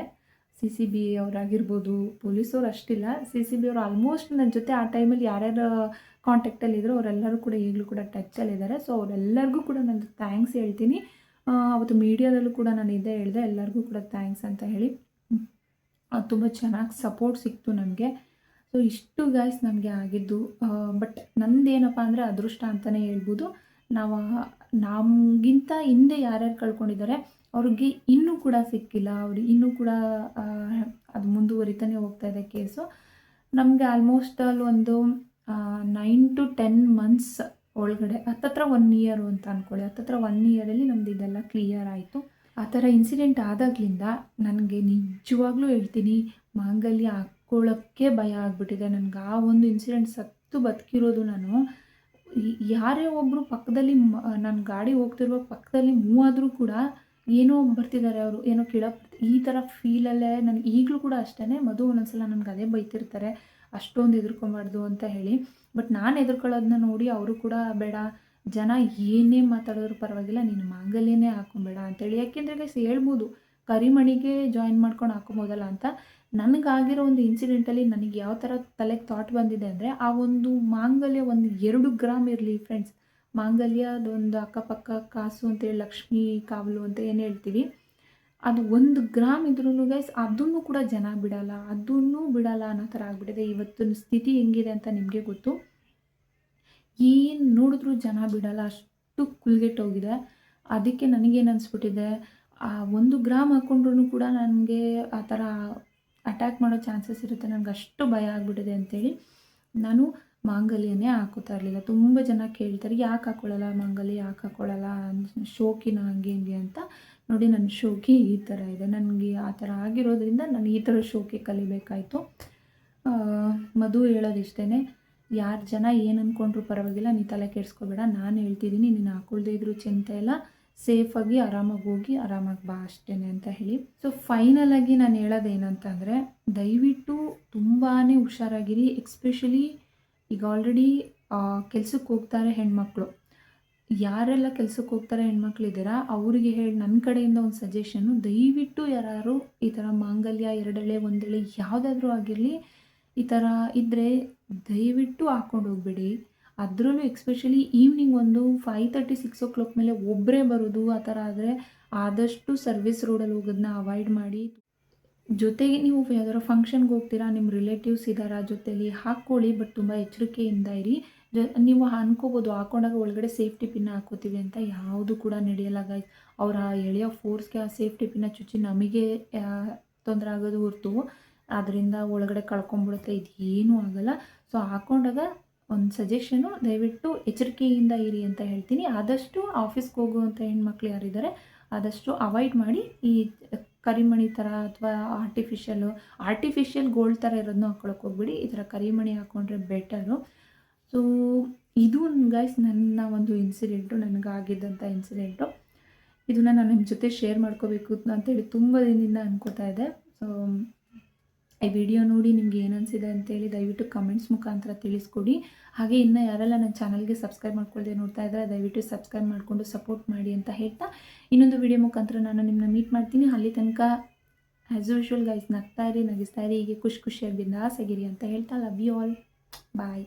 ಸಿ ಸಿ ಬಿ ಅವರಾಗಿರ್ಬೋದು ಪೊಲೀಸವ್ರು ಅಷ್ಟಿಲ್ಲ. ಸಿ ಸಿ ಬಿ ಅವರು ಆಲ್ಮೋಸ್ಟ್ ನನ್ನ ಜೊತೆ ಆ ಟೈಮಲ್ಲಿ ಯಾರ್ಯಾರು ಕಾಂಟ್ಯಾಕ್ಟಲ್ಲಿ ಇದ್ದರು ಅವರೆಲ್ಲರೂ ಕೂಡ ಈಗಲೂ ಕೂಡ ಟಚ್ಚಲ್ಲಿದ್ದಾರೆ ಸೊ ಅವರೆಲ್ಲರಿಗೂ ಕೂಡ ನಾನು ಥ್ಯಾಂಕ್ಸ್ ಹೇಳ್ತೀನಿ. ಅವತ್ತು ಮೀಡಿಯಾದಲ್ಲೂ ಕೂಡ ನಾನು ಇದೇ ಹೇಳಿದೆ, ಎಲ್ಲರಿಗೂ ಕೂಡ ಥ್ಯಾಂಕ್ಸ್ ಅಂತ ಹೇಳಿ. ತುಂಬ ಚೆನ್ನಾಗಿ ಸಪೋರ್ಟ್ ಸಿಕ್ತು ನನಗೆ ಸೊ ಇಷ್ಟು ಗಾಯ್ಸ್ ನನಗೆ ಆಗಿದ್ದು. ಬಟ್ ನಂದೇನಪ್ಪ ಅಂದರೆ ಅದೃಷ್ಟ ಅಂತಲೇ ಹೇಳ್ಬೋದು. ನಾವು ನಮಗಿಂತ ಹಿಂದೆ ಯಾರ್ಯಾರು ಕಳ್ಕೊಂಡಿದ್ದಾರೆ ಅವ್ರಿಗೆ ಇನ್ನೂ ಕೂಡ ಸಿಕ್ಕಿಲ್ಲ. ಅವ್ರು ಇನ್ನೂ ಕೂಡ ಅದು ಮುಂದುವರಿತಾನೆ ಹೋಗ್ತಾ ಇದೆ ಕೇಸು. ನಮಗೆ ಆಲ್ಮೋಸ್ಟ್ ಒಂದು ನೈನ್ ಟು ಟೆನ್ ಮಂತ್ಸ್ ಒಳಗಡೆ, ಹತ್ತತ್ರ ಒನ್ ಇಯರು ಅಂತ ಅಂದ್ಕೊಳ್ಳಿ ಹತ್ತತ್ರ ಒನ್ ಇಯರಲ್ಲಿ ನಮ್ದು ಇದೆಲ್ಲ ಕ್ಲಿಯರ್ ಆಯಿತು. ಆ ಥರ ಇನ್ಸಿಡೆಂಟ್ ಆದಾಗ್ಲಿಂದ ನನಗೆ ನಿಜವಾಗ್ಲೂ ಹೇಳ್ತೀನಿ, ಮಾಂಗಲ್ಯ ಹಾಕ್ಕೊಳ್ಳೋಕ್ಕೆ ಭಯ ಆಗಿಬಿಟ್ಟಿದೆ. ನನಗೆ ಆ ಒಂದು ಇನ್ಸಿಡೆಂಟ್ ಸತ್ತು ಬದುಕಿರೋದು ನಾನು. ಯಾರೇ ಒಬ್ಬರು ಪಕ್ಕದಲ್ಲಿ ನಾನು ಗಾಡಿ ಹೋಗ್ತಿರುವ ಪಕ್ಕದಲ್ಲಿ ಮೂವಾದರೂ ಕೂಡ ಏನೋ ಬರ್ತಿದ್ದಾರೆ ಅವರು, ಏನೋ ಕೇಳೋ, ಈ ಥರ ಫೀಲಲ್ಲೇ ನನಗೆ ಈಗಲೂ ಕೂಡ ಅಷ್ಟೇ ಮಧು ಒಂದೊಂದ್ಸಲ ನನಗೆ ಅದೇ ಬೈತಿರ್ತಾರೆ. ಅಷ್ಟೊಂದು ಹೆದರ್ಕೊಬಾರ್ದು ಅಂತ ಹೇಳಿ. ಬಟ್ ನಾನು ಹೆದರ್ಕೊಳ್ಳೋದನ್ನ ನೋಡಿ ಅವರು ಕೂಡ ಬೇಡ. ಜನ ಏನೇ ಮಾತಾಡೋದ್ರು ಪರವಾಗಿಲ್ಲ, ನೀನು ಮಾಂಗಲ್ಯನೇ ಹಾಕೊಬೇಡ ಅಂತೇಳಿ ಯಾಕೆಂದರೆ ಗೈಸ್ ಹೇಳ್ಬೋದು, ಕರಿಮಣಿಗೆ ಜಾಯಿನ್ ಮಾಡ್ಕೊಂಡು ಹಾಕೊಬೋದಲ್ಲ ಅಂತ. ನನಗಾಗಿರೋ ಒಂದು ಇನ್ಸಿಡೆಂಟಲ್ಲಿ ನನಗೆ ಯಾವ ಥರ ತಲೆಗೆ ಥಾಟ್ ಬಂದಿದೆ ಅಂದರೆ, ಆ ಒಂದು ಮಾಂಗಲ್ಯ ಒಂದು ಎರಡು ಗ್ರಾಮ್ ಇರಲಿ ಫ್ರೆಂಡ್ಸ್ ಮಾಂಗಲ್ಯದೊಂದು ಅಕ್ಕಪಕ್ಕ ಕಾಸು ಅಂತೇಳಿ ಲಕ್ಷ್ಮೀ ಕಾವಲು ಅಂತ ಏನು ಹೇಳ್ತೀವಿ. ಅದು ಒಂದು ಗ್ರಾಮ್ ಇದ್ರೂ ಗೈಸ್ ಅದನ್ನು ಕೂಡ ಜನ ಬಿಡಲ್ಲ, ಅದನ್ನು ಬಿಡಲ್ಲ ಅನ್ನೋ ಥರ ಆಗ್ಬಿಟ್ಟಿದೆ. ಇವತ್ತಿನ ಸ್ಥಿತಿ ಹೆಂಗಿದೆ ಅಂತ ನಿಮಗೆ ಗೊತ್ತು? ಏನು ನೋಡಿದ್ರೂ ಜನ ಬಿಡಲ್ಲ, ಅಷ್ಟು ಕುಲ್ಗೆಟ್ಟೋಗಿದೆ ಅದಕ್ಕೆ ನನಗೇನು ಅನಿಸ್ಬಿಟ್ಟಿದೆ, ಆ ಒಂದು ಗ್ರಾಮ್ ಹಾಕ್ಕೊಂಡ್ರೂ ಕೂಡ ನನಗೆ ಆ ಥರ ಅಟ್ಯಾಕ್ ಮಾಡೋ ಚಾನ್ಸಸ್ ಇರುತ್ತೆ. ನನಗೆ ಅಷ್ಟು ಭಯ ಆಗಿಬಿಟ್ಟಿದೆ ಅಂತೇಳಿ ನಾನು ಮಾಂಗಲ್ಯನೇ ಹಾಕೋತಾ ಇರಲಿಲ್ಲ. ತುಂಬ ಜನ ಕೇಳ್ತಾರೆ, ಯಾಕೆ ಹಾಕ್ಕೊಳ್ಳಲ್ಲ ಮಾಂಗಲ್ಯ, ಯಾಕೆ ಹಾಕ್ಕೊಳ್ಳಲ್ಲ ಶೋಕಿನ ಹಂಗೆ ಹಿಂಗೆ ಅಂತ. ನೋಡಿ, ನನ್ನ ಶೋಕಿ ಈ ಥರ ಇದೆ. ನನಗೆ ಆ ಥರ ಆಗಿರೋದ್ರಿಂದ ನಾನು ಈ ಥರ ಶೋಕಿ ಕಲಿಬೇಕಾಯಿತು. ಮಧು ಹೇಳೋದಿಷ್ಟೇ ಯಾರು ಜನ ಏನು ಅಂದ್ಕೊಂಡ್ರು ಪರವಾಗಿಲ್ಲ, ನೀ ತಲೆ ಕೆಡಿಸ್ಕೋಬೇಡ. ನಾನು ಹೇಳ್ತಿದ್ದೀನಿ ನೀನು ಹಾಕೊಳ್ದೇ ಇದ್ರು ಚಿಂತೆ ಇಲ್ಲ. ಸೇಫಾಗಿ ಆರಾಮಾಗಿ ಹೋಗಿ, ಆರಾಮಾಗಿ ಬಾ ಅಷ್ಟೇ ಅಂತ ಹೇಳಿ. ಸೊ ಫೈನಲಾಗಿ ನಾನು ಹೇಳೋದೇನಂತಂದರೆ, ದಯವಿಟ್ಟು ತುಂಬಾ ಹುಷಾರಾಗಿರಿ ಎಕ್ಸ್ಪೆಷಲಿ ಈಗ ಆಲ್ರೆಡಿ ಕೆಲ್ಸಕ್ಕೆ ಹೋಗ್ತಾರೆ ಹೆಣ್ಮಕ್ಳು. ಯಾರೆಲ್ಲ ಕೆಲಸಕ್ಕೆ ಹೋಗ್ತಾರೆ ಹೆಣ್ಮಕ್ಳಿದ್ದೀರಾ, ಅವರಿಗೆ ಹೇಳಿ ನನ್ನ ಕಡೆಯಿಂದ ಒಂದು ಸಜೆಷನ್ನು ದಯವಿಟ್ಟು ಯಾರು ಈ ಥರ ಮಾಂಗಲ್ಯ, ಎರಡೆಳೆ, ಒಂದೆಳೆ ಯಾವುದಾದ್ರೂ ಆಗಿರಲಿ, ಈ ಥರ ಇದ್ದರೆ ದಯವಿಟ್ಟು ಹಾಕ್ಕೊಂಡು ಹೋಗ್ಬೇಡಿ. ಅದರಲ್ಲೂ ಎಕ್ಸ್ಪೆಷಲಿ ಈವ್ನಿಂಗ್ ಒಂದು five thirty six o'clock ಮೇಲೆ ಒಬ್ಬರೇ ಬರೋದು ಆ ಥರ ಆದರೆ ಆದಷ್ಟು ಸರ್ವಿಸ್ ರೋಡಲ್ಲಿ ಹೋಗೋದನ್ನ ಅವಾಯ್ಡ್ ಮಾಡಿ. ಜೊತೆಗೆ ನೀವು ಯಾವ್ದಾರು ಫಂಕ್ಷನ್ಗೆ ಹೋಗ್ತೀರಾ ನಿಮ್ಮ ರಿಲೇಟಿವ್ಸ್ ಇದ್ದಾರಾ ಜೊತೆಯಲ್ಲಿ ಹಾಕ್ಕೊಳ್ಳಿ ಬಟ್ ತುಂಬ ಎಚ್ಚರಿಕೆಯಿಂದ ಇರಿ. ಜ ನೀವು ಅನ್ಕೋಬೋದು, ಹಾಕೊಂಡಾಗ ಒಳಗಡೆ ಸೇಫ್ಟಿ ಪಿನ್ ಹಾಕೋತೀವಿ ಅಂತ ಯಾವುದು ಕೂಡ ನಡೆಯಲ್ಲ ಗೈಸ್ ಅವರ ಎಳೆಯೋ ಫೋರ್ಸ್ಗೆ ಆ ಸೇಫ್ಟಿ ಪಿನ್ನ ಚುಚ್ಚಿ ನಮಗೆ ತೊಂದರೆ ಆಗೋದು ಹೊರ್ತು ಅದರಿಂದ ಒಳಗಡೆ ಕಳ್ಕೊಂಬಿಡುತ್ತೆ ಇದು ಏನೂ ಆಗಲ್ಲ. ಸೊ ಹಾಕೊಂಡಾಗ ಒಂದು ಸಜೆಷನು ದಯವಿಟ್ಟು ಎಚ್ಚರಿಕೆಯಿಂದ ಇರಿ ಅಂತ ಹೇಳ್ತೀನಿ. ಆದಷ್ಟು ಆಫೀಸ್ಗೆ ಹೋಗುವಂಥ ಹೆಣ್ಮಕ್ಳು ಯಾರಿದ್ದಾರೆ ಆದಷ್ಟು ಅವಾಯ್ಡ್ ಮಾಡಿ, ಈ ಕರಿಮಣಿ ಥರ ಅಥವಾ ಆರ್ಟಿಫಿಷಿಯಲ್ಲು ಆರ್ಟಿಫಿಷಿಯಲ್ ಗೋಲ್ಡ್ ಥರ ಇರೋದನ್ನ ಹಾಕೊಳಕ್ಕೆ ಹೋಗ್ಬಿಡಿ. ಈ ಥರ ಕರಿಮಣಿ ಹಾಕ್ಕೊಂಡ್ರೆ ಬೆಟರು ಸೊ ಇದು ಗೈಸ್ ನನ್ನ ಒಂದು ಇನ್ಸಿಡೆಂಟು ನನಗಾಗಿದ್ದಂಥ ಇನ್ಸಿಡೆಂಟು ಇದನ್ನು ನಾನು ನಿಮ್ಮ ಜೊತೆ ಶೇರ್ ಮಾಡ್ಕೋಬೇಕು ಅಂತೇಳಿ ತುಂಬ ದಿನದಿಂದ ಅಂದ್ಕೋತಾ ಇದ್ದೆ ಸೊ ಈ ವಿಡಿಯೋ ನೋಡಿ ನಿಮ್ಗೆ ಏನು ಅನಿಸಿದೆ ಅಂತೇಳಿ ದಯವಿಟ್ಟು ಕಮೆಂಟ್ಸ್ ಮುಖಾಂತರ ತಿಳಿಸ್ಕೊಡಿ. ಹಾಗೆ ಇನ್ನು ಯಾರೆಲ್ಲ ನನ್ನ ಚಾನಲ್ಗೆ ಸಬ್ಸ್ಕ್ರೈಬ್ ಮಾಡ್ಕೊಳ್ಳದೆ ನೋಡ್ತಾ ಇದ್ದಾರೆ ದಯವಿಟ್ಟು ಸಬ್ಸ್ಕ್ರೈಬ್ ಮಾಡಿಕೊಂಡು ಸಪೋರ್ಟ್ ಮಾಡಿ ಅಂತ ಹೇಳ್ತಾ. ಇನ್ನೊಂದು ವಿಡಿಯೋ ಮುಖಾಂತರ ನಾನು ನಿಮ್ಮನ್ನ ಮೀಟ್ ಮಾಡ್ತೀನಿ. ಅಲ್ಲಿ ತನಕ ಆ್ಯಸ್ ಯೂಶ್ವಲ್ ಗೈಸ್ ನಗ್ತಾ ಇರಿ, ನಗಿಸ್ತಾ ಇರಿ. ಹೀಗೆ ಖುಷಿ ಖುಷಿಯಾಗಿ ಬಿಂದಾಸಾಗಿರಿ ಅಂತ ಹೇಳ್ತಾ. Love you all bye